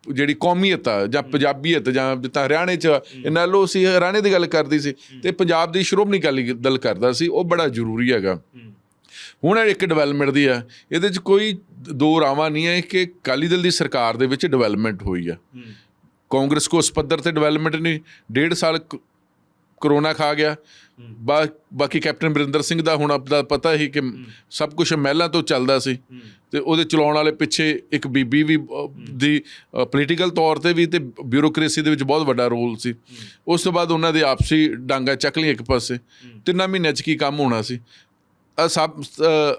ਜਿਹੜੀ ਕੌਮੀਅਤ ਆ ਜਾਂ ਪੰਜਾਬੀਅਤ ਜਾਂ ਜਿੱਦਾਂ ਹਰਿਆਣੇ 'ਚ ਇਹਨਾਂ ਲੋ ਸੀ ਹਰਿਆਣੇ ਦੀ ਗੱਲ ਕਰਦੀ ਸੀ ਤੇ ਪੰਜਾਬ ਦੀ ਸ਼੍ਰੋਮਣੀ ਅਕਾਲੀ ਦਲ ਕਰਦਾ ਸੀ ਉਹ ਬੜਾ ਜ਼ਰੂਰੀ ਹੈਗਾ। ਹੁਣ ਇੱਕ ਡਿਵੈਲਪਮੈਂਟ ਦੀ ਆ ਇਹਦੇ 'ਚ ਕੋਈ ਦੋ ਰਾਵਾਂ ਨਹੀਂ ਹੈ ਕਿ ਅਕਾਲੀ ਦਲ ਦੀ ਸਰਕਾਰ ਦੇ ਵਿੱਚ ਡਿਵੈਲਪਮੈਂਟ ਹੋਈ ਆ। ਕਾਂਗਰਸ ਕੋ ਉਸ ਪੱਧਰ ਤੇ ਡਿਵੈਲਪਮੈਂਟ ਨਹੀਂ ਡੇਢ ਸਾਲ ਕਰੋਨਾ ਖਾ ਗਿਆ। ਬਾਕੀ ਕੈਪਟਨ ਅਮਰਿੰਦਰ ਸਿੰਘ ਦਾ ਹੁਣ ਆਪਦਾ ਪਤਾ ਹੀ ਕਿ ਸਭ ਕੁਝ ਮਹਿਲਾਂ ਤੋਂ ਚੱਲਦਾ ਸੀ। ਤੇ ਉਹਦੇ ਚਲਾਉਣ ਵਾਲੇ ਪਿੱਛੇ ਇੱਕ ਬੀਬੀ ਵੀ ਦੀ ਪੋਲੀਟੀਕਲ ਤੌਰ ਤੇ ਵੀ ਤੇ ਬਿਊਰੋਕ੍ਰੇਸੀ ਦੇ ਵਿੱਚ ਬਹੁਤ ਵੱਡਾ ਰੋਲ ਸੀ। ਉਸ ਤੋਂ ਬਾਅਦ ਉਹਨਾਂ ਦੇ ਆਪਸੀ ਡਾਂਗਾ ਚੱਕ ਲਈਆਂ ਇੱਕ ਪਾਸੇ। ਤਿੰਨਾਂ ਮਹੀਨਿਆਂ 'ਚ ਕੀ ਕੰਮ ਹੋਣਾ ਸੀ? ਆ ਸਭ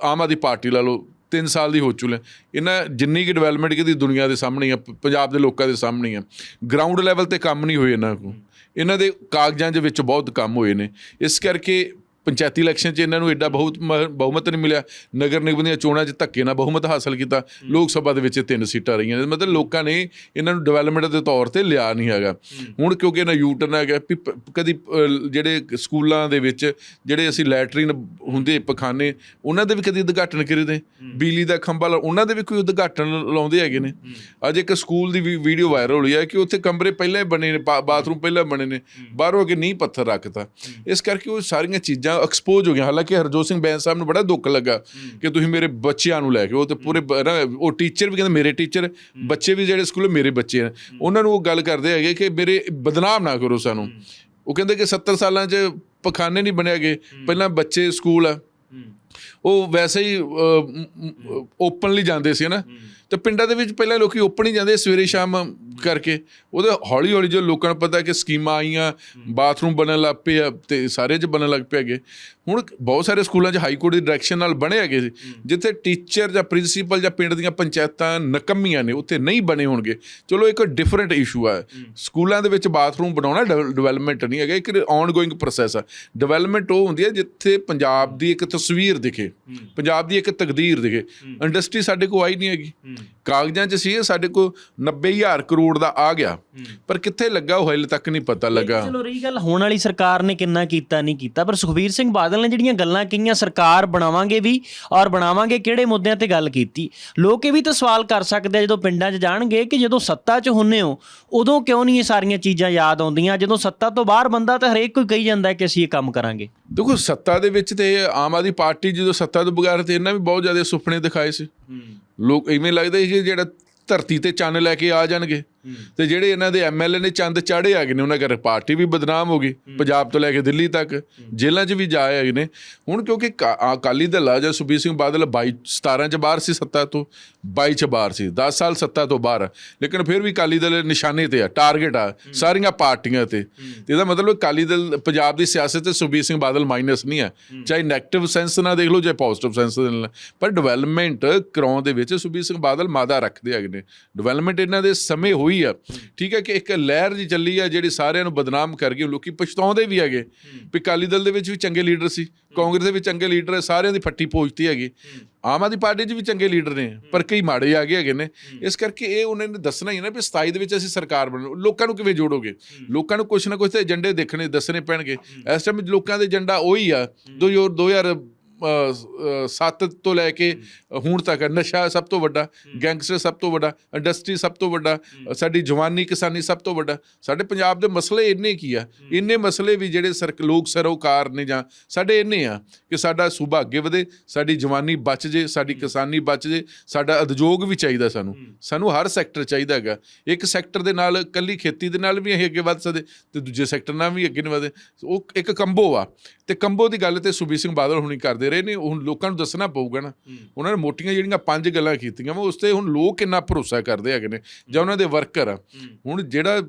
ਆਮ ਆਦਮੀ ਪਾਰਟੀ ਲਾ ਲਓ 3 ਸਾਲ ਦੀ ਹੋ ਚੁੱਲੇ। ਇਹਨਾਂ ਜਿੰਨੀ ਕਿ ਡਿਵੈਲਪਮੈਂਟ ਕਿਦੀ ਦੁਨੀਆ ਦੇ ਸਾਹਮਣੇ ਆ ਪੰਜਾਬ ਦੇ ਲੋਕਾਂ ਦੇ ਸਾਹਮਣੇ ਆ। ਗਰਾਊਂਡ ਲੈਵਲ ਤੇ ਕੰਮ ਨਹੀਂ ਹੋਏ ਇਹਨਾਂ ਕੋ ਇਹਨਾਂ ਦੇ ਕਾਗਜ਼ਾਂ ਦੇ ਵਿੱਚ ਬਹੁਤ ਕੰਮ ਹੋਏ ਨੇ। ਇਸ ਕਰਕੇ ਪੰਚਾਇਤੀ ਇਲੈਕਸ਼ਨ 'ਚ ਇਹਨਾਂ ਨੂੰ ਐਡਾ ਬਹੁਤ ਬਹੁਮਤ ਨਹੀਂ ਮਿਲਿਆ। ਨਗਰ ਨਿਗਮ ਦੀਆਂ ਚੋਣਾਂ 'ਚ ਧੱਕੇ ਨਾਲ ਬਹੁਮਤ ਹਾਸਲ ਕੀਤਾ। ਲੋਕ ਸਭਾ ਦੇ ਵਿੱਚ ਤਿੰਨ ਸੀਟਾਂ ਰਹੀਆਂ ਮਤਲਬ ਲੋਕਾਂ ਨੇ ਇਹਨਾਂ ਨੂੰ ਡਿਵੈਲਪਮੈਂਟ ਦੇ ਤੌਰ ਤੇ ਲਿਆ ਨਹੀਂ ਹੈਗਾ। ਹੁਣ ਕਿਉਂਕਿ ਇਹਨਾਂ ਯੂਟਰਨ ਹੈਗਾ ਕਦੀ ਜਿਹੜੇ ਸਕੂਲਾਂ ਦੇ ਵਿੱਚ ਜਿਹੜੇ ਅਸੀਂ ਲੈਟਰਿਨ ਹੁੰਦੇ ਪਖਾਨੇ ਉਹਨਾਂ ਦੇ ਵੀ ਕਦੀ ਉਦਘਾਟਨ ਕਰੀਦੇ ਬਿਜਲੀ ਦਾ ਖੰਭਾ ਲਾ- ਉਹਨਾਂ ਦੇ ਵੀ ਕੋਈ ਉਦਘਾਟਨ ਲਾਉਂਦੇ ਹੈਗੇ ਨੇ। ਅੱਜ ਇੱਕ ਸਕੂਲ ਦੀ ਵੀ ਵੀਡੀਓ ਵਾਇਰਲ ਹੋਈ ਹੈ ਕਿ ਉੱਥੇ ਕਮਰੇ ਪਹਿਲਾਂ ਹੀ ਬਣੇ ਨੇ ਬਾਥਰੂਮ ਪਹਿਲਾਂ ਬਣੇ ਨੇ। ਬਾਹਰੋਂ ਅੱਗੇ ਨਹੀਂ ਪੱਥਰ ਰੱਖਤਾ। ਇਸ ਕਰਕੇ ਉਹ ਸਾਰੀਆਂ ਚੀਜ਼ਾਂ ਐਕਸਪੋਜ਼ ਹੋ ਗਈਆਂ। ਹਾਲਾਂਕਿ ਹਰਜੋਤ ਸਿੰਘ ਬੈਂਸ ਸਾਹਿਬ ਨੂੰ ਬੜਾ ਦੁੱਖ ਲੱਗਾ ਕਿ ਤੁਸੀਂ ਮੇਰੇ ਬੱਚਿਆਂ ਨੂੰ ਲੈ ਕੇ ਉਹ ਤੇ ਪੂਰੇ ਉਹ ਟੀਚਰ ਵੀ ਕਹਿੰਦੇ ਮੇਰੇ ਟੀਚਰ ਬੱਚੇ ਵੀ ਜਿਹੜੇ ਸਕੂਲ ਮੇਰੇ ਬੱਚੇ ਆ ਉਹਨਾਂ ਨੂੰ ਉਹ ਗੱਲ ਕਰਦੇ ਹੈਗੇ ਕਿ ਮੇਰੇ ਬਦਨਾਮ ਨਾ ਕਰੋ ਸਾਨੂੰ। ਉਹ ਕਹਿੰਦੇ ਕਿ 70 ਸਾਲਾਂ 'ਚ ਪਖਾਨੇ ਨਹੀਂ ਬਣਿਆਗੇ ਪਹਿਲਾਂ ਬੱਚੇ ਸਕੂਲ ਆ। ਉਹ ਵੈਸੇ ਹੀ ਓਪਨਲੀ ਜਾਂਦੇ ਸੀ ਨਾ। ਤੇ ਪਿੰਡਾਂ ਦੇ ਵਿੱਚ ਪਹਿਲਾਂ ਲੋਕੀ ਓਪਨ ਹੀ ਜਾਂਦੇ ਸਵੇਰੇ ਸ਼ਾਮ ਕਰਕੇ ਉਹਦੇ ਹੌਲੀ ਹੌਲੀ ਜੋ ਲੋਕਾਂ ਨੂੰ ਪਤਾ ਕਿ ਸਕੀਮਾਂ ਆਈਆਂ ਬਾਥਰੂਮ ਬਣਨ ਲੱਗ ਪਏ ਆ ਤੇ ਸਾਰੇ 'ਚ ਬਣਨ ਲੱਗ ਪਏ ਹੈਗੇ। ਹੁਣ ਬਹੁਤ ਸਾਰੇ ਸਕੂਲਾਂ 'ਚ ਹਾਈ ਕੋਰਟ ਦੀ ਡਾਇਰੈਕਸ਼ਨ ਨਾਲ ਬਣੇ ਹੈਗੇ ਸੀ ਜਿੱਥੇ ਟੀਚਰ ਜਾਂ ਪ੍ਰਿੰਸੀਪਲ ਜਾਂ ਪਿੰਡ ਦੀਆਂ ਪੰਚਾਇਤਾਂ ਨਕੰਮੀਆਂ ਨੇ ਉੱਥੇ ਨਹੀਂ ਬਣੇ ਹੋਣਗੇ। ਚਲੋ ਇੱਕ ਡਿਫਰੈਂਟ ਇਸ਼ੂ ਆ। ਸਕੂਲਾਂ ਦੇ ਵਿੱਚ ਬਾਥਰੂਮ ਬਣਾਉਣਾ ਡਿਵੈਲਪਮੈਂਟ ਨਹੀਂ ਹੈਗਾ ਇੱਕ ਆਨਗੋਇੰਗ ਪ੍ਰੋਸੈਸ ਆ। ਡਿਵੈਲਪਮੈਂਟ ਉਹ ਹੁੰਦੀ ਹੈ ਜਿੱਥੇ ਪੰਜਾਬ ਦੀ ਇੱਕ ਤਸਵੀਰ ਦਿਖੇ ਪੰਜਾਬ ਦੀ ਇੱਕ ਤਕਦੀਰ ਦਿਖੇ। ਇੰਡਸਟਰੀ ਸਾਡੇ ਕੋਲ ਆਈ ਨਹੀਂ ਹੈਗੀ। ਕਾਗਜ਼ਾਂ 'ਚ ਸੀ ਸਾਡੇ ਕੋਲ 90000 ਕਰੋੜ ਦਾ ਆ ਗਿਆ। ਪਰ ਕਿੱਥੇ ਲੱਗਾ ਉਹ ਹਲੇ ਤੱਕ ਨਹੀਂ ਪਤਾ ਲੱਗਾ। ਚਲੋ ਰਹੀ ਗੱਲ ਹੋਣ ਵਾਲੀ ਸਰਕਾਰ ਨੇ ਕਿੰਨਾ ਕੀਤਾ ਨਹੀਂ ਕੀਤਾ। ਪਰ ਸੁਖਬੀਰ ਸਿੰਘ ਬਾਦਲ ਨੇ ਜਿਹੜੀਆਂ ਗੱਲਾਂ ਕਹੀਆਂ ਸਰਕਾਰ ਬਣਾਵਾਂਗੇ ਵੀ ਔਰ ਬਣਾਵਾਂਗੇ ਕਿਹੜੇ ਮੁੱਦਿਆਂ ਤੇ ਗੱਲ ਕੀਤੀ? ਲੋਕ ਇਹ ਵੀ ਤਾਂ ਸਵਾਲ ਕਰ ਸਕਦੇ ਆ ਜਦੋਂ ਪਿੰਡਾਂ 'ਚ ਜਾਣਗੇ ਕਿ ਜਦੋਂ ਸੱਤਾ 'ਚ ਹੁੰਨੇ ਹੋ ਉਦੋਂ ਕਿਉਂ ਨਹੀਂ ਇਹ ਸਾਰੀਆਂ ਚੀਜ਼ਾਂ ਯਾਦ ਆਉਂਦੀਆਂ? ਜਦੋਂ ਸੱਤਾ ਤੋਂ ਬਾਹਰ ਬੰਦਾ ਤਾਂ ਹਰੇਕ ਕੋਈ ਕਹੀ ਜਾਂਦਾ ਕਿ ਅਸੀਂ ਇਹ ਕੰਮ ਕਰਾਂਗੇ। ਦੇਖੋ ਸੱਤਾ ਦੇ ਵਿੱਚ ਤੇ ਆਮ ਆਦਮੀ ਪਾਰਟੀ ਜਦੋਂ ਸੱਤਾ ਤੋਂ ਬਗੈਰ ਤੇ ਇਹਨਾਂ ਵੀ ਬਹੁਤ ਜ਼ਿਆਦਾ ਸੁਪਨੇ ਦਿਖਾਏ ਸੀ। ਲੋਕ ਇਵੇਂ ਲੱਗਦਾ ਸੀ ਜਿਹੜਾ ਧਰਤੀ ਤੇ ਚੰਨ ਲੈ ਕੇ ਆ ਜਾਣਗੇ। ਤੇ ਜਿਹੜੇ ਇਹਨਾਂ ਦੇ ਐਮਐਲਏ ਨੇ ਚੰਦ ਚਾੜੇ ਆ ਗਏ ਨੇ ਉਹਨਾਂ ਕਰ ਪਾਰਟੀ ਵੀ ਬਦਨਾਮ ਹੋ ਗਈ ਪੰਜਾਬ ਤੋਂ ਲੈ ਕੇ ਦਿੱਲੀ ਤੱਕ ਜੇਲ੍ਹਾਂ 'ਚ ਵੀ ਜਾਏ ਹੈਗੇ ਨੇ। ਹੁਣ ਕਿਉਂਕਿ ਅਕਾਲੀ ਦਲ ਆ ਜਾਂ ਸੁਖਬੀਰ ਸਿੰਘ ਬਾਦਲ 22 17 'ਚ ਬਾਹਰ ਸੀ ਸੱਤਾ ਤੋਂ 22 'ਚ ਬਾਹਰ ਸੀ 10 ਸਾਲ ਸੱਤਾ ਤੋਂ ਬਾਹਰ। ਲੇਕਿਨ ਫਿਰ ਵੀ ਅਕਾਲੀ ਦਲ ਨਿਸ਼ਾਨੇ ਤੇ ਆ ਟਾਰਗੇਟ ਆ ਸਾਰੀਆਂ ਪਾਰਟੀਆਂ ਤੇ। ਤੇ ਇਹਦਾ ਮਤਲਬ ਅਕਾਲੀ ਦਲ ਪੰਜਾਬ ਦੀ ਸਿਆਸਤ ਤੇ ਸੁਖਬੀਰ ਸਿੰਘ ਬਾਦਲ ਮਾਈਨਸ ਨਹੀਂ ਆ। ਚਾਹੇ ਨੈਗੇਟਿਵ ਸੈਂਸ ਨਾਲ ਦੇਖ ਲਓ ਚਾਹੇ ਪੋਜ਼ਿਟਿਵ ਸੈਂਸ ਨਾਲ। ਪਰ ਡਿਵੈਲਪਮੈਂਟ ਕਰਾਉਣ ਦੇ ਵਿੱਚ ਸੁਖਬੀਰ ਸਿੰਘ ਬਾਦਲ ਮਾਦਾ ਰੱਖਦੇ ਹੈਗੇ ਨੇ। ਡਿਵੈਲਪਮੈਂਟ ਇਹਨਾਂ ਦੇ ਸਮੇਂ ਹੋਈ ਆ। ਠੀਕ ਹੈ ਕਿ ਇੱਕ ਲਹਿਰ ਜੀ ਚੱਲੀ ਆ ਜਿਹੜੀ ਸਾਰਿਆਂ ਨੂੰ ਬਦਨਾਮ ਕਰ ਗਈ ਲੋਕੀ ਪਛਤਾਉਂਦੇ ਵੀ ਹੈਗੇ ਵੀ ਅਕਾਲੀ ਦਲ ਦੇ ਵਿੱਚ ਵੀ ਚੰਗੇ ਲੀਡਰ ਸੀ ਕਾਂਗਰਸ ਦੇ ਵਿੱਚ ਚੰਗੇ ਲੀਡਰ ਹੈ ਸਾਰਿਆਂ ਦੀ ਫੱਟੀ ਪੋਚਦੀ ਹੈਗੀ। ਆਮ ਆਦਮੀ ਪਾਰਟੀ 'ਚ ਵੀ ਚੰਗੇ ਲੀਡਰ ਨੇ ਪਰ ਕਈ ਮਾੜੇ ਆ ਗਏ ਹੈਗੇ ਨੇ। ਇਸ ਕਰਕੇ ਇਹ ਉਹਨਾਂ ਨੇ ਦੱਸਣਾ ਹੀ ਨਾ ਵੀ 27 ਦੇ ਵਿੱਚ ਅਸੀਂ ਸਰਕਾਰ ਬਣਾ ਲੋਕਾਂ ਨੂੰ ਕਿਵੇਂ ਜੋੜੋਗੇ? ਲੋਕਾਂ ਨੂੰ ਕੁਛ ਨਾ ਕੁਛ ਤੇ ਏਜੰਡੇ ਦੇਖਣੇ ਦੱਸਣੇ ਪੈਣਗੇ। ਇਸ ਟਾਈਮ ਲੋਕਾਂ ਦੇ ਏਜੰਡਾ ਉਹੀ ਆ 2000 ਸੱਤ ਤੋਂ ਲੈ ਕੇ ਹੁਣ ਤੱਕ ਨਸ਼ਾ ਸਭ ਤੋਂ ਵੱਡਾ ਗੈਂਗਸਟਰ ਸਭ ਤੋਂ ਵੱਡਾ ਇੰਡਸਟਰੀ ਸਭ ਤੋਂ ਵੱਡਾ ਸਾਡੀ ਜਵਾਨੀ ਕਿਸਾਨੀ ਸਭ ਤੋਂ ਵੱਡਾ। ਸਾਡੇ ਪੰਜਾਬ ਦੇ ਮਸਲੇ ਇੰਨੇ ਕੀ ਆ? ਇੰਨੇ ਮਸਲੇ ਵੀ ਜਿਹੜੇ ਸਰਕ ਲੋਕ ਸਰੋਕਾਰ ਨੇ ਜਾਂ ਸਾਡੇ ਇੰਨੇ ਆ ਕਿ ਸਾਡਾ ਸੂਬਾ ਅੱਗੇ ਵਧੇ ਸਾਡੀ ਜਵਾਨੀ ਬਚ ਜੇ ਸਾਡੀ ਕਿਸਾਨੀ ਬਚ ਜੇ ਸਾਡਾ ਉਦਯੋਗ ਵੀ ਚਾਹੀਦਾ ਸਾਨੂੰ। ਸਾਨੂੰ ਹਰ ਸੈਕਟਰ ਚਾਹੀਦਾ ਹੈਗਾ। ਇੱਕ ਸੈਕਟਰ ਦੇ ਨਾਲ ਕੱਲੀ ਖੇਤੀ ਦੇ ਨਾਲ ਵੀ ਅਸੀਂ ਅੱਗੇ ਵੱਧ ਸਕਦੇ ਤੇ ਦੂਜੇ ਸੈਕਟਰ ਨਾਲ ਵੀ ਅੱਗੇ ਨਹੀਂ ਵਧੇ ਉਹ ਇੱਕ ਕੰਬੋ ਆ। ਤੇ ਕੰਬੋ ਦੀ ਗੱਲ ਤੇ ਸੁਖਬੀਰ ਸਿੰਘ ਬਾਦਲ ਹੁਣੀ ਕਰਦੇ ਰਹੇ ਨੇ ਹੁਣ ਲੋਕਾਂ ਨੂੰ ਦੱਸਣਾ ਪਊਗਾ ਨਾ। ਉਹਨਾਂ ਨੇ ਮੋਟੀਆਂ ਜਿਹੜੀਆਂ ਪੰਜ ਗੱਲਾਂ ਕੀਤੀਆਂ ਵਾ ਉਸ ਤੇ ਹੁਣ ਲੋਕ ਕਿੰਨਾ ਭਰੋਸਾ ਕਰਦੇ ਹੈਗੇ ਨੇ ਜਾਂ ਉਹਨਾਂ ਦੇ ਵਰਕਰ ਆ। ਹੁਣ ਜਿਹੜਾ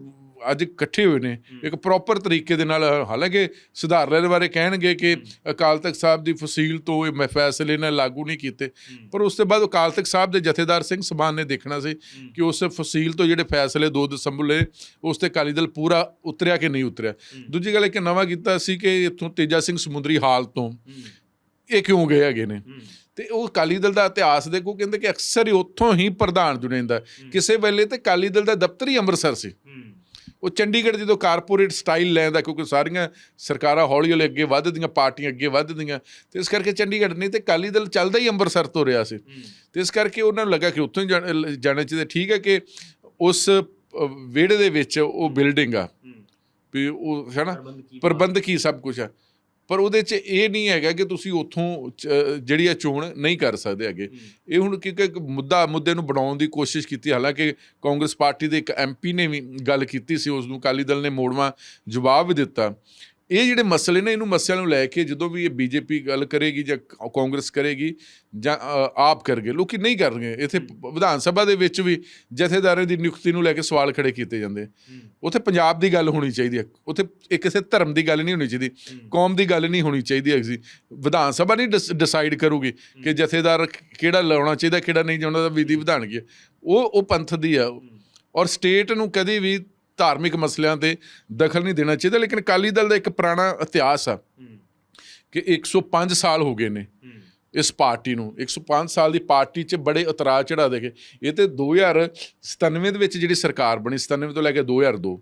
ਅੱਜ ਇਕੱਠੇ ਹੋਏ ਨੇ ਇੱਕ ਪ੍ਰੋਪਰ ਤਰੀਕੇ ਦੇ ਨਾਲ ਹਾਲਾਂਕਿ ਸੁਧਾਰ ਲੈਣ ਬਾਰੇ ਕਹਿਣਗੇ ਕਿ ਅਕਾਲ ਤਖਤ ਸਾਹਿਬ ਦੀ ਫਸੀਲ ਤੋਂ ਇਹ ਫੈਸਲੇ ਨਾਲ ਲਾਗੂ ਨਹੀਂ ਕੀਤੇ। ਪਰ ਉਸ ਤੋਂ ਬਾਅਦ ਅਕਾਲ ਤਖਤ ਸਾਹਿਬ ਦੇ ਜਥੇਦਾਰ ਸਿੰਘ ਸਮਾਨ ਨੇ ਦੇਖਣਾ ਸੀ ਕਿ ਉਸ ਫਸੀਲ ਤੋਂ ਜਿਹੜੇ ਫੈਸਲੇ 2 ਦਸੰਬਰ ਲਏ ਉਸ ਤੇ ਅਕਾਲੀ ਦਲ ਪੂਰਾ ਉਤਰਿਆ ਕਿ ਨਹੀਂ ਉਤਰਿਆ। ਦੂਜੀ ਗੱਲ ਇੱਕ ਨਵਾਂ ਕੀਤਾ ਸੀ ਕਿ ਇੱਥੋਂ ਤੇਜਾ ਸਿੰਘ ਸਮੁੰਦਰੀ ਹਾਲ ਤੋਂ ਇਹ ਕਿਉਂ ਗਏ ਹੈਗੇ ਨੇ? ਤੇ ਉਹ ਅਕਾਲੀ ਦਲ ਦਾ ਇਤਿਹਾਸ ਦੇਖੋ ਕਹਿੰਦੇ ਕਿ ਅਕਸਰ ਹੀ ਉੱਥੋਂ ਹੀ ਪ੍ਰਧਾਨ ਚੁਣਿੰਦਾ ਕਿਸੇ ਵੇਲੇ ਤੇ ਅਕਾਲੀ ਦਲ ਦਾ ਦਫ਼ਤਰ ਹੀ ਅੰਮ੍ਰਿਤਸਰ ਸੀ। ਉਹ ਚੰਡੀਗੜ੍ਹ ਜਦੋਂ ਕਾਰਪੋਰੇਟ ਸਟਾਈਲ ਲੈਂਦਾ ਕਿਉਂਕਿ ਸਾਰੀਆਂ ਸਰਕਾਰਾਂ ਹੌਲੀ ਹੌਲੀ ਅੱਗੇ ਵੱਧਦੀਆਂ ਪਾਰਟੀਆਂ ਅੱਗੇ ਵੱਧਦੀਆਂ ਤੇ ਇਸ ਕਰਕੇ ਚੰਡੀਗੜ੍ਹ ਨਹੀਂ ਤੇ ਅਕਾਲੀ ਦਲ ਚੱਲਦਾ ਹੀ ਅੰਮ੍ਰਿਤਸਰ ਤੋਂ ਰਿਹਾ ਸੀ। ਤੇ ਇਸ ਕਰਕੇ ਉਹਨਾਂ ਨੂੰ ਲੱਗਾ ਕਿ ਉੱਥੋਂ ਹੀ ਜਾਣਾ ਚਾਹੀਦਾ। ਠੀਕ ਹੈ ਕਿ ਉਸ ਵਿਹੜੇ ਦੇ ਵਿੱਚ ਉਹ ਬਿਲਡਿੰਗ ਆ। ਵੀ ਉਹ ਹੈ ਨਾ ਪ੍ਰਬੰਧਕੀ ਸਭ ਕੁਝ ਆ। ਪਰ ਉਹਦੇ 'ਚ ਇਹ ਨਹੀਂ ਹੈਗਾ ਕਿ ਤੁਸੀਂ ਉੱਥੋਂ ਜਿਹੜੀ ਆ ਚੋਣ ਨਹੀਂ ਕਰ ਸਕਦੇ ਹੈਗੇ। ਇਹ ਹੁਣ ਕਿਉਂਕਿ ਇੱਕ ਮੁੱਦਾ ਮੁੱਦੇ ਨੂੰ ਬਣਾਉਣ ਦੀ ਕੋਸ਼ਿਸ਼ ਕੀਤੀ ਹਾਲਾਂਕਿ ਕਾਂਗਰਸ ਪਾਰਟੀ ਦੇ ਇੱਕ ਐਮਪੀ ਨੇ ਵੀ ਗੱਲ ਕੀਤੀ ਸੀ ਉਸ ਨੂੰ ਅਕਾਲੀ ਦਲ ਨੇ ਮੋੜਵਾ ਜਵਾਬ ਵੀ ਦਿੱਤਾ। ਇਹ ਜਿਹੜੇ ਮਸਲੇ ਨੇ ਇਹਨੂੰ ਮਸਲਿਆਂ ਨੂੰ ਲੈ ਕੇ ਜਦੋਂ ਵੀ ਇਹ ਬੀਜੇਪੀ ਗੱਲ ਕਰੇਗੀ ਜਾਂ ਕਾਂਗਰਸ ਕਰੇਗੀ ਜਾਂ ਆਪ ਕਰਗੇ ਲੋਕੀ ਨਹੀਂ ਕਰਨਗੇ। ਇੱਥੇ ਵਿਧਾਨ ਸਭਾ ਦੇ ਵਿੱਚ ਵੀ ਜਥੇਦਾਰਾਂ ਦੀ ਨਿਯੁਕਤੀ ਨੂੰ ਲੈ ਕੇ ਸਵਾਲ ਖੜੇ ਕੀਤੇ ਜਾਂਦੇ ਉੱਥੇ ਪੰਜਾਬ ਦੀ ਗੱਲ ਹੋਣੀ ਚਾਹੀਦੀ ਹੈ ਉੱਥੇ ਇਹ ਕਿਸੇ ਧਰਮ ਦੀ ਗੱਲ ਨਹੀਂ ਹੋਣੀ ਚਾਹੀਦੀ ਕੌਮ ਦੀ ਗੱਲ ਨਹੀਂ ਹੋਣੀ ਚਾਹੀਦੀ ਹੈ ਸੀ। ਵਿਧਾਨ ਸਭਾ ਨਹੀਂ ਡਿਸਾਈਡ ਕਰੂਗੀ ਕਿ ਜਥੇਦਾਰ ਕਿਹੜਾ ਲਾਉਣਾ ਚਾਹੀਦਾ ਕਿਹੜਾ ਨਹੀਂ ਜਾਣਾ ਦਾ ਵਿਧੀ ਵਿਧਾਨ ਕੀ। ਉਹ ਉਹ ਪੰਥ ਦੀ ਆ। ਔਰ ਸਟੇਟ ਨੂੰ ਕਦੇ ਵੀ ਧਾਰਮਿਕ ਮਸਲਿਆਂ ਤੇ ਦਖਲ ਨਹੀਂ ਦੇਣਾ ਚਾਹੀਦਾ ਲੇਕਿਨ ਅਕਾਲੀ ਦਲ ਦਾ ਇੱਕ ਪੁਰਾਣਾ ਇਤਿਹਾਸ ਆ ਕਿ 105 ਸਾਲ ਹੋ ਗਏ ਨੇ ਇਸ ਪਾਰਟੀ ਨੂੰ। 105 ਸਾਲ ਦੀ ਪਾਰਟੀ 'ਚ ਬੜੇ ਉਤਰਾਅ ਚੜਾ ਦੇ ਕੇ ਇਹ ਤੇ 2097 ਦੇ ਵਿੱਚ ਜਿਹੜੀ ਸਰਕਾਰ ਬਣੀ 97 ਤੋਂ ਲੈ ਕੇ 2002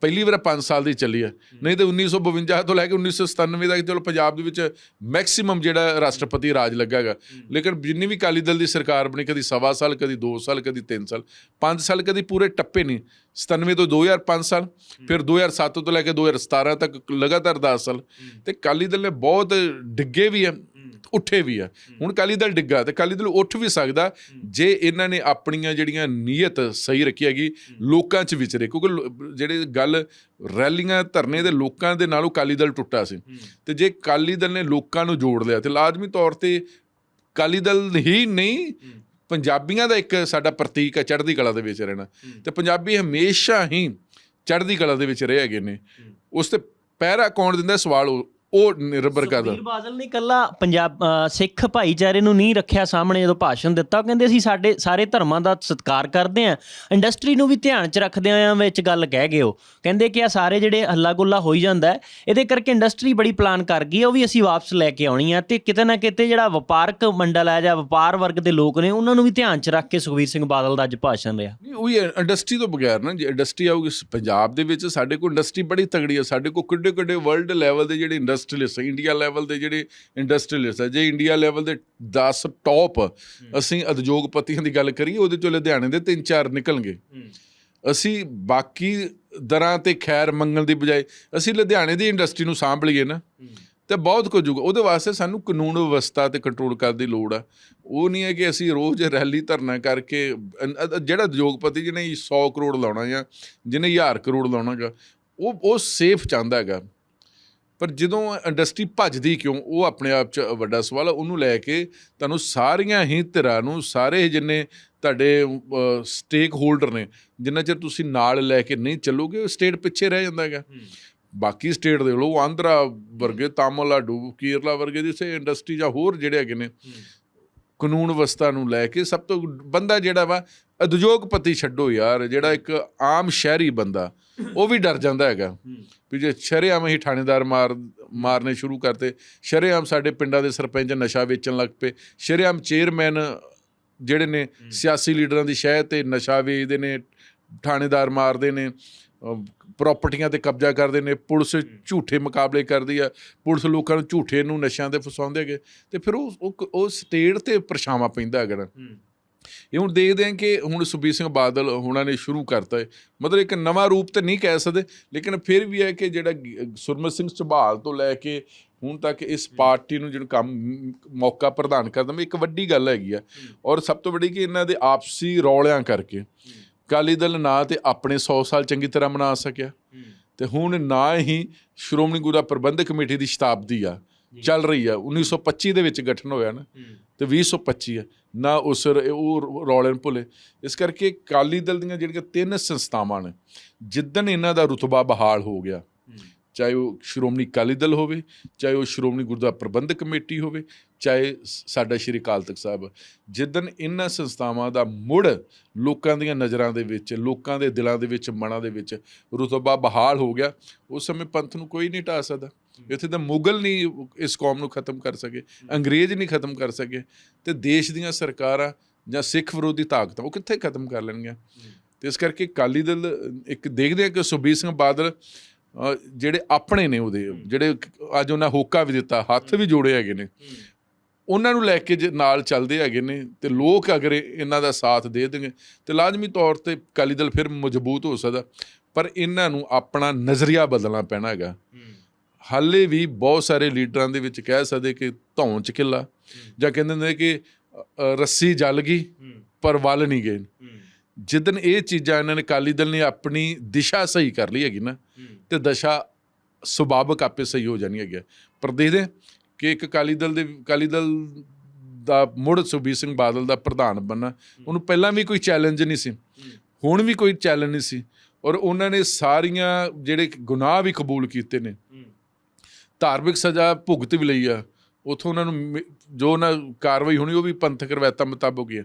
ਪਹਿਲੀ ਵਾਰ 5 ਸਾਲ ਦੀ ਚੱਲੀ ਹੈ। ਨਹੀਂ ਤੇ 1952 ਤੋਂ ਲੈ ਕੇ 1997 ਤੱਕ ਚਲੋ ਪੰਜਾਬ ਦੇ ਵਿੱਚ ਮੈਕਸਿਮਮ ਜਿਹੜਾ ਰਾਸ਼ਟਰਪਤੀ ਰਾਜ ਲੱਗਾਗਾ ਲੇਕਿਨ ਜਿੰਨੀ ਵੀ ਅਕਾਲੀ ਦਲ ਦੀ ਸਰਕਾਰ ਬਣੀ ਕਦੀ ਸਵਾ ਸਾਲ ਕਦੀ 2 ਸਾਲ ਕਦੀ 3 ਸਾਲ 5 ਸਾਲ ਕਦੀ ਪੂਰੇ ਟੱਪੇ ਨਹੀਂ। 97 ਤੋਂ 2005 ਸਾਲ ਫਿਰ 2007 ਤੋਂ ਲੈ ਕੇ 2017 ਤੱਕ ਲਗਾਤਾਰ 10 ਸਾਲ। ਤੇ ਅਕਾਲੀ ਦਲ ਨੇ ਬਹੁਤ ਡਿੱਗੇ ਵੀ ਆ। ਉੱਠੇ ਵੀ ਆ। ਹੁਣ ਅਕਾਲੀ ਦਲ ਡਿੱਗਾ ਤੇ ਅਕਾਲੀ ਦਲ ਉੱਠ ਵੀ ਸਕਦਾ ਜੇ ਇਹਨਾਂ ਨੇ ਆਪਣੀਆਂ ਜਿਹੜੀਆਂ ਨੀਅਤ ਸਹੀ ਰੱਖੀ ਹੈਗੀ ਲੋਕਾਂ 'ਚ ਵਿਚਰੇ ਕਿਉਂਕਿ ਜਿਹੜੇ ਗੱਲ ਰੈਲੀਆਂ ਧਰਨੇ ਦੇ ਲੋਕਾਂ ਦੇ ਨਾਲੋਂ ਅਕਾਲੀ ਦਲ ਟੁੱਟਾ ਸੀ। ਤੇ ਜੇ ਅਕਾਲੀ ਦਲ ਨੇ ਲੋਕਾਂ ਨੂੰ ਜੋੜ ਲਿਆ ਤੇ ਲਾਜ਼ਮੀ ਤੌਰ ਤੇ ਅਕਾਲੀ ਦਲ ਹੀ ਨਹੀਂ ਪੰਜਾਬੀਆਂ ਦਾ ਇੱਕ ਸਾਡਾ ਪ੍ਰਤੀਕ ਹੈ ਚੜ੍ਹਦੀ ਕਲਾ ਦੇ ਵਿੱਚ ਰਹਿਣਾ। ਤੇ ਪੰਜਾਬੀ ਹਮੇਸ਼ਾ ਹੀ ਚੜ੍ਹਦੀ ਕਲਾ ਦੇ ਵਿੱਚ ਰਹੇ ਹੈਗੇ ਨੇ। ਉਸ ਤੇ ਪਹਿਰਾ ਕੌਣ ਦਿੰਦਾ ਸਵਾਲ ਉਹ ਨਿਰਭਰ ਕਰਦਾ। ਸੁਖਬੀਰ ਬਾਦਲ ਨੇ ਕੱਲਾ ਪੰਜਾਬ ਸਿੱਖ ਭਾਈਚਾਰੇ ਨੂੰ ਨਹੀਂ ਰੱਖਿਆ ਸਾਹਮਣੇ ਜਦੋਂ ਭਾਸ਼ਣ ਦਿੱਤਾ ਉਹ ਕਹਿੰਦੇ ਅਸੀਂ ਸਾਡੇ ਸਾਰੇ ਧਰਮਾਂ ਦਾ ਸਤਿਕਾਰ ਕਰਦੇ ਆਂ ਇੰਡਸਟਰੀ ਨੂੰ ਵੀ ਧਿਆਨ 'ਚ ਰੱਖਦੇ ਆਂ ਵਿੱਚ ਗੱਲ ਕਹਿ ਗਏ ਉਹ। ਕਹਿੰਦੇ ਕਿ ਆ ਸਾਰੇ ਜਿਹੜੇ ਹੱਲਾ ਗੁੱਲਾ ਹੋਈ ਜਾਂਦਾ ਹੈ, ਇਹਦੇ ਕਰਕੇ ਇੰਡਸਟਰੀ ਬੜੀ ਪਲਾਨ ਕਰ ਗਈ ਉਹ ਵੀ ਅਸੀਂ ਵਾਪਸ ਲੈ ਕੇ ਆਉਣੀ ਆ ਤੇ ਕਿਤੇ ਨਾ ਕਿਤੇ ਜਿਹੜਾ ਵਪਾਰਕ ਮੰਡਲ ਹੈ ਜਾਂ ਵਪਾਰ ਵਰਗ ਦੇ ਲੋਕ ਨੇ ਉਹਨਾਂ ਨੂੰ ਵੀ ਧਿਆਨ 'ਚ ਰੱਖ ਕੇ ਸੁਖਬੀਰ ਸਿੰਘ ਬਾਦਲ ਦਾ ਅੱਜ ਭਾਸ਼ਣ ਰਿਹਾ। ਨਹੀਂ ਉਹੀ ਇੰਡਸਟਰੀ ਤੋਂ ਬਗੈਰ ਨਾ ਜੇ ਇੰਡਸਟਰੀ ਆਊਗੀ ਪੰਜਾਬ ਦੇ ਵਿੱਚ ਸਾਡੇ ਕੋਲ ਇੰਡਸਟਰੀ ਬੜੀ ਤਗੜੀ ਹੈ ਸਾਡੇ ਕੋਲ ਕਿੱਡੇ ਕਿੱਡੇ ਵਰਲਡ ਲੈਵਲ ਦੇ ਜਿਹੜੇ ਇੰਡਸਟਰੀਅਲਿਸਟ ਇੰਡੀਆ ਲੈਵਲ ਦੇ ਜਿਹੜੇ ਇੰਡਸਟਰੀਅਲਿਸਟ ਹੈ ਜੇ ਇੰਡੀਆ ਲੈਵਲ ਦੇ 10 ਟੌਪ ਅਸੀਂ ਉਦਯੋਗਪਤੀਆਂ ਦੀ ਗੱਲ ਕਰੀਏ ਉਹਦੇ ਚੋਂ ਲੁਧਿਆਣੇ ਦੇ 3-4 ਨਿਕਲਣਗੇ। ਅਸੀਂ ਬਾਕੀ ਦਰਾਂ ਤੇ ਖੈਰ ਮੰਗਣ ਦੀ ਬਜਾਏ ਅਸੀਂ ਲੁਧਿਆਣੇ ਦੀ ਇੰਡਸਟਰੀ ਨੂੰ ਸਾਂਭ ਲਈਏ ਨਾ ਤੇ ਬਹੁਤ ਕੁਝ ਹੋਊਗਾ। ਉਹਦੇ ਵਾਸਤੇ ਸਾਨੂੰ ਕਾਨੂੰਨ ਵਿਵਸਥਾ ਤੇ ਕੰਟਰੋਲ ਕਰਨ ਦੀ ਲੋੜ ਆ। ਉਹ ਨਹੀਂ ਹੈ ਕਿ ਅਸੀਂ ਰੋਜ਼ ਰੈਲੀ ਧਰਨਾ ਕਰਕੇ ਜਿਹੜਾ ਉਦਯੋਗਪਤੀ ਜਿਹਨੇ 100 ਕਰੋੜ ਲਾਉਣਾ ਜਾਂ ਜਿਹਨੇ 1000 ਕਰੋੜ ਲਾਉਣਾਗਾ ਉਹ ਉਹ ਸੇਫ ਚਾਹੁੰਦਾ ਹੈਗਾ। ਪਰ ਜਦੋਂ ਇੰਡਸਟਰੀ ਭੱਜਦੀ ਕਿਉਂ? ਉਹ ਆਪਣੇ ਆਪ 'ਚ ਵੱਡਾ ਸਵਾਲ ਉਹਨੂੰ ਲੈ ਕੇ ਤੁਹਾਨੂੰ ਸਾਰੀਆਂ ਹੀ ਧਿਰਾਂ ਨੂੰ ਸਾਰੇ ਜਿੰਨੇ ਤੁਹਾਡੇ ਸਟੇਕ ਹੋਲਡਰ ਨੇ ਜਿੰਨਾ ਚਿਰ ਤੁਸੀਂ ਨਾਲ ਲੈ ਕੇ ਨਹੀਂ ਚੱਲੋਗੇ ਸਟੇਟ ਪਿੱਛੇ ਰਹਿ ਜਾਂਦਾ ਹੈਗਾ। ਬਾਕੀ ਸਟੇਟ ਦੇ ਲੋ ਆਂਧਰਾ ਵਰਗੇ ਤਾਮਿਲਨਾਡੂ ਕੇਰਲਾ ਵਰਗੇ ਜਿਸੇ ਇੰਡਸਟਰੀ ਜਾਂ ਹੋਰ ਜਿਹੜੇ ਹੈਗੇ ਨੇ ਕਾਨੂੰਨ ਵਿਵਸਥਾ ਨੂੰ ਲੈ ਕੇ ਸਭ ਤੋਂ ਬੰਦਾ ਜਿਹੜਾ ਵਾ ਉਦਯੋਗਪਤੀ ਛੱਡੋ ਯਾਰ ਜਿਹੜਾ ਇੱਕ ਆਮ ਸ਼ਹਿਰੀ ਬੰਦਾ ਉਹ ਵੀ ਡਰ ਜਾਂਦਾ ਹੈਗਾ ਵੀ ਜੇ ਸ਼ਰੇਆਮ ਹੀ ਥਾਣੇਦਾਰ ਮਾਰ ਮਾਰਨੇ ਸ਼ੁਰੂ ਕਰਤੇ ਸ਼ਰੇਆਮ ਸਾਡੇ ਪਿੰਡਾਂ ਦੇ ਸਰਪੰਚ ਨਸ਼ਾ ਵੇਚਣ ਲੱਗ ਪਏ ਸ਼ਰੇਆਮ ਚੇਅਰਮੈਨ ਜਿਹੜੇ ਨੇ ਸਿਆਸੀ ਲੀਡਰਾਂ ਦੀ ਸ਼ਹਿ ਤੇ ਨਸ਼ਾ ਵੇਚਦੇ ਨੇ ਥਾਣੇਦਾਰ ਮਾਰਦੇ ਨੇ ਪ੍ਰਾਪਰਟੀਆਂ ਤੇ ਕਬਜ਼ਾ ਕਰਦੇ ਨੇ ਪੁਲਿਸ ਝੂਠੇ ਮੁਕਾਬਲੇ ਕਰਦੀ ਆ ਪੁਲਿਸ ਲੋਕਾਂ ਨੂੰ ਝੂਠੇ ਨੂੰ ਨਸ਼ਿਆਂ ਤੇ ਫਸਾਉਂਦੇ ਹੈਗੇ ਤੇ ਫਿਰ ਉਹ ਉਹ- ਸਟੇਟ ਤੇ ਪਰਛਾਵਾਂ ਪੈਂਦਾ ਹੈਗਾ ਨਾ। ਇਹ ਹੁਣ ਦੇਖਦੇ ਹਾਂ ਕਿ ਹੁਣ ਸੁਖਬੀਰ ਸਿੰਘ ਬਾਦਲ ਹੁਣਾਂ ਨੇ ਸ਼ੁਰੂ ਕਰਤਾ ਹੈ। ਮਤਲਬ ਇੱਕ ਨਵਾਂ ਰੂਪ ਤੇ ਨਹੀਂ ਕਹਿ ਸਕਦੇ ਲੇਕਿਨ ਫਿਰ ਵੀ ਹੈ ਕਿ ਜਿਹੜਾ ਸੁਰਮਤ ਸਿੰਘ ਝਬਾਲ ਤੋਂ ਲੈ ਕੇ ਹੁਣ ਤੱਕ ਇਸ ਪਾਰਟੀ ਨੂੰ ਜਿਹੜਾ ਕੰਮ ਮੌਕਾ ਪ੍ਰਦਾਨ ਕਰਦਾ ਮੈਂ ਇੱਕ ਵੱਡੀ ਗੱਲ ਹੈਗੀ ਆ। ਔਰ ਸਭ ਤੋਂ ਵੱਡੀ ਕਿ ਇਹਨਾਂ ਦੇ ਆਪਸੀ ਰੌਲਿਆਂ ਕਰਕੇ ਅਕਾਲੀ ਦਲ ਨਾ ਤੇ ਆਪਣੇ 100 ਸਾਲ ਚੰਗੀ ਤਰ੍ਹਾਂ ਮਨਾ ਸਕਿਆ। ਤੇ ਹੁਣ ਨਾ ਹੀ ਸ਼੍ਰੋਮਣੀ ਗੁਰਦੁਆਰਾ ਪ੍ਰਬੰਧਕ ਕਮੇਟੀ ਦੀ ਸ਼ਤਾਬਦੀ ਆ। ਚੱਲ ਰਹੀ ਆ। 1925 ਦੇ ਵਿੱਚ ਗਠਨ ਹੋਇਆ ਨਾ ਤੇ 2025 ਆ। ਨਾ ਉਸ ਉਹ ਰੌਲੇ ਨੂੰ ਭੁੱਲੇ। ਇਸ ਕਰਕੇ ਅਕਾਲੀ ਦਲ ਦੀਆਂ ਜਿਹੜੀਆਂ ਤਿੰਨ ਸੰਸਥਾਵਾਂ ਨੇ ਜਿੱਦਣ ਇਹਨਾਂ ਦਾ ਰੁਤਬਾ ਬਹਾਲ ਹੋ ਗਿਆ ਚਾਹੇ ਉਹ ਸ਼੍ਰੋਮਣੀ ਅਕਾਲੀ ਦਲ ਹੋਵੇ ਚਾਹੇ ਉਹ ਸ਼੍ਰੋਮਣੀ ਗੁਰਦੁਆਰਾ ਪ੍ਰਬੰਧਕ ਕਮੇਟੀ ਹੋਵੇ ਚਾਹੇ ਸਾਡਾ ਸ਼੍ਰੀ ਅਕਾਲ ਤਖਤ ਸਾਹਿਬ। ਜਿੱਦਣ ਇਹਨਾਂ ਸੰਸਥਾਵਾਂ ਦਾ ਮੁੜ ਲੋਕਾਂ ਦੀਆਂ ਨਜ਼ਰਾਂ ਦੇ ਵਿੱਚ ਲੋਕਾਂ ਦੇ ਦਿਲਾਂ ਦੇ ਵਿੱਚ ਮਨਾਂ ਦੇ ਵਿੱਚ ਰੁਤਬਾ ਬਹਾਲ ਹੋ ਗਿਆ ਉਸ ਸਮੇਂ ਪੰਥ ਨੂੰ ਕੋਈ ਨਹੀਂ ਢਾ ਸਕਦਾ। ਇੱਥੇ ਤਾਂ ਮੁਗਲ ਨਹੀਂ ਇਸ ਕੌਮ ਨੂੰ ਖਤਮ ਕਰ ਸਕੇ ਅੰਗਰੇਜ਼ ਨਹੀਂ ਖਤਮ ਕਰ ਸਕੇ ਤੇ ਦੇਸ਼ ਦੀਆਂ ਸਰਕਾਰਾਂ ਜਾਂ ਸਿੱਖ ਵਿਰੋਧੀ ਤਾਕਤਾਂ ਉਹ ਕਿੱਥੇ ਖਤਮ ਕਰ ਲੈਣਗੀਆਂ? ਤੇ ਇਸ ਕਰਕੇ ਅਕਾਲੀ ਦਲ ਇੱਕ ਦੇਖਦੇ ਆ ਕਿ ਸੁਖਬੀਰ ਸਿੰਘ ਬਾਦਲ ਜਿਹੜੇ ਆਪਣੇ ਨੇ ਉਹਦੇ ਜਿਹੜੇ ਅੱਜ ਉਹਨਾਂ ਹੋਕਾ ਵੀ ਦਿੱਤਾ ਹੱਥ ਵੀ ਜੋੜੇ ਹੈਗੇ ਨੇ। ਉਹਨਾਂ ਨੂੰ ਲੈ ਕੇ ਨਾਲ ਚੱਲਦੇ ਹੈਗੇ ਨੇ ਤੇ ਲੋਕ ਅਗਰ ਇਹ- ਇਹਨਾਂ ਦਾ ਸਾਥ ਦੇ ਦੇਣਗੇ ਤੇ ਲਾਜ਼ਮੀ ਤੌਰ ਤੇ ਅਕਾਲੀ ਦਲ ਫਿਰ ਮਜ਼ਬੂਤ ਹੋ ਸਕਦਾ ਪਰ ਇਹਨਾਂ ਨੂੰ ਆਪਣਾ ਨਜ਼ਰੀਆ ਬਦਲਣਾ ਪੈਣਾ ਹੈਗਾ। ਹਾਲੇ ਵੀ ਬਹੁਤ ਸਾਰੇ ਲੀਡਰਾਂ ਦੇ ਵਿੱਚ ਕਹਿ ਸਕਦੇ ਕਿ ਧੌਣ ਚ ਕਿੱਲਾ ਜਾਂ ਕਹਿੰਦੇ ਨੇ ਕਿ ਰੱਸੀ ਜਲ ਗਈ ਪਰ ਵੱਲ ਨਹੀਂ ਗਏ। ਜਿੱਦਨ ਇਹ ਚੀਜ਼ਾਂ ਇਹਨਾਂ ਨੇ ਅਕਾਲੀ ਦਲ ਨੇ ਆਪਣੀ ਦਿਸ਼ਾ ਸਹੀ ਕਰ ਲਈ ਹੈਗੀ ਨਾ ਤੇ ਦਸ਼ਾ ਸੁਭਾਵਕ ਆਪੇ ਸਹੀ ਹੋ ਜਾਣੀ ਹੈਗਾ ਪਰ ਦੇਖਦੇ ਕਿ ਇੱਕ ਅਕਾਲੀ ਦਲ ਦੇ ਅਕਾਲੀ ਦਲ ਦਾ ਮੁੜ ਸੁਖਬੀਰ ਸਿੰਘ ਬਾਦਲ ਦਾ ਪ੍ਰਧਾਨ ਬਣਨਾ ਉਹਨੂੰ ਪਹਿਲਾਂ ਵੀ ਕੋਈ ਚੈਲੰਜ ਨਹੀਂ ਸੀ। ਹੁਣ ਵੀ ਕੋਈ ਚੈਲੰਜ ਨਹੀਂ ਸੀ। ਔਰ ਉਹਨਾਂ ਨੇ ਸਾਰੀਆਂ ਜਿਹੜੇ ਗੁਨਾਹ ਵੀ ਕਬੂਲ ਕੀਤੇ ਨੇ ਧਾਰਮਿਕ ਸਜ਼ਾ ਭੁਗਤ ਵੀ ਲਈ ਆ। ਉਥੋਂ ਉਹਨਾਂ ਨੂੰ ਮਿ- ਜੋ ਉਹਨਾਂ ਕਾਰਵਾਈ ਹੋਣੀ ਉਹ ਵੀ ਪੰਥਕ ਰਵਾਇਤਾਂ ਮੁਤਾਬਕ ਹੀ ਆ।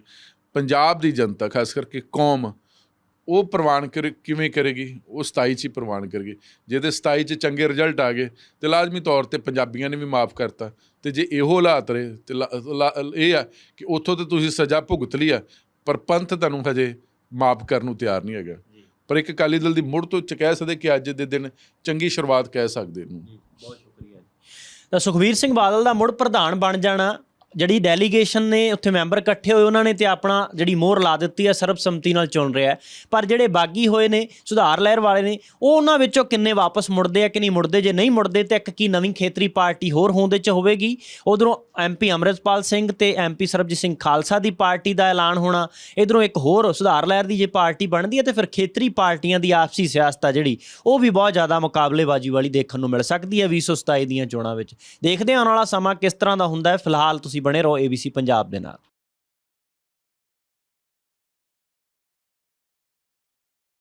ਪੰਜਾਬ ਦੀ ਜਨਤਾ, ਖਾਸ ਕਰਕੇ ਕੌਮ, ਉਹ ਪ੍ਰਵਾਨ ਕਰ, ਕਿਵੇਂ ਕਰੇਗੀ? ਉਹ 27 ਚ ਹੀ ਪ੍ਰਵਾਨ ਕਰੇਗੀ। ਜਿਹਦੇ ਤੇ 27 ਚ ਚੰਗੇ ਰਿਜ਼ਲਟ ਆ ਗਏ, ਤੇ ਲਾਜ਼ਮੀ ਤੌਰ ਤੇ ਪੰਜਾਬੀਆਂ ਨੇ ਵੀ ਮਾਫ ਕਰਤਾ। ਤੇ ਜੇ ਇਹੋ ਹਾਲਾਤ ਰਹੇ, ਤੇ ਲਾ- ਲਾ- ਇਹ ਆ ਕਿ ਉੱਥੋਂ ਤੇ ਤੁਸੀਂ ਸਜ਼ਾ ਭੁਗਤ ਲਈ ਆ, ਪਰ ਪੰਥ ਤੁਹਾਨੂੰ ਹਜੇ ਮਾਫ ਕਰਨ ਨੂੰ ਤਿਆਰ ਨਹੀਂ ਹੈਗਾ। ਪਰ ਇੱਕ ਅਕਾਲੀ ਦਲ ਦੀ ਮੁੜ ਤੋਂ ਚ ਕਹਿ ਸਕਦੇ ਕਿ ਅੱਜ ਦੇ ਦਿਨ ਚੰਗੀ ਸ਼ੁਰੂਆਤ ਕਹਿ ਸਕਦੇ ਇਹਨੂੰ। ਬਹੁਤ ਤਾਂ ਸੁਖਬੀਰ ਸਿੰਘ ਬਾਦਲ ਦਾ ਮੁੜ ਪ੍ਰਧਾਨ ਬਣ ਜਾਣਾ ਜਿਹੜੀ ਡੈਲੀਗੇਸ਼ਨ ਨੇ ਉੱਥੇ ਮੈਂਬਰ ਇਕੱਠੇ ਹੋਏ, ਉਹਨਾਂ ਨੇ ਤੇ ਆਪਣਾ ਜਿਹੜੀ ਮੋਹਰ ਲਾ ਦਿੱਤੀ ਹੈ, ਸਰਬਸੰਮਤੀ ਨਾਲ ਚੁਣ ਰਿਹਾ ਪਰ ਜਿਹੜੇ ਬਾਗੀ ਹੋਏ ਨੇ, ਸੁਧਾਰ ਲਹਿਰ ਵਾਲੇ ਨੇ, ਉਹ ਉਹਨਾਂ ਵਿੱਚੋਂ ਕਿੰਨੇ ਵਾਪਸ ਮੁੜਦੇ ਆ ਕਿ ਨਹੀਂ ਮੁੜਦੇ? ਜੇ ਨਹੀਂ ਮੁੜਦੇ, ਤੇ ਇੱਕ ਕੀ ਨਵੀਂ ਖੇਤਰੀ ਪਾਰਟੀ ਹੋਰ ਹੋਂਦੇ ਚ ਹੋਵੇਗੀ? ਉਧਰੋਂ ਐਮਪੀ ਅਮਰਿਤਪਾਲ ਸਿੰਘ ਤੇ ਐਮਪੀ ਸਰਬਜੀਤ ਸਿੰਘ ਖਾਲਸਾ ਦੀ ਪਾਰਟੀ ਦਾ ਐਲਾਨ ਹੋਣਾ, ਇਧਰੋਂ ਇੱਕ ਹੋਰ ਸੁਧਾਰ ਲਹਿਰ ਦੀ ਜੇ ਪਾਰਟੀ ਬਣਦੀ ਹੈ, ਤੇ ਫਿਰ ਖੇਤਰੀ ਪਾਰਟੀਆਂ ਦੀ ਆਪਸੀ ਸਿਆਸਤ ਆ ਜਿਹੜੀ, ਉਹ ਵੀ ਬਹੁਤ ਜ਼ਿਆਦਾ ਮੁਕਾਬਲੇਬਾਜ਼ੀ ਵਾਲੀ ਦੇਖਣ ਨੂੰ ਮਿਲ ਸਕਦੀ ਹੈ 2027 ਦੀਆਂ ਚੋਣਾਂ ਵਿੱਚ। ਦੇਖਦੇ ਹਾਂ ਆਉਣ ਵਾਲਾ ਸਮਾਂ ਕਿਸ ਤਰ੍ਹਾਂ ਦਾ ਹੁੰਦਾ ਹੈ, ਫਿਲਹਾਲ ਤੁਸੀਂ ਬਣੇ ਰਹੋ ABC ਪੰਜਾਬ ਦੇ ਨਾਲ।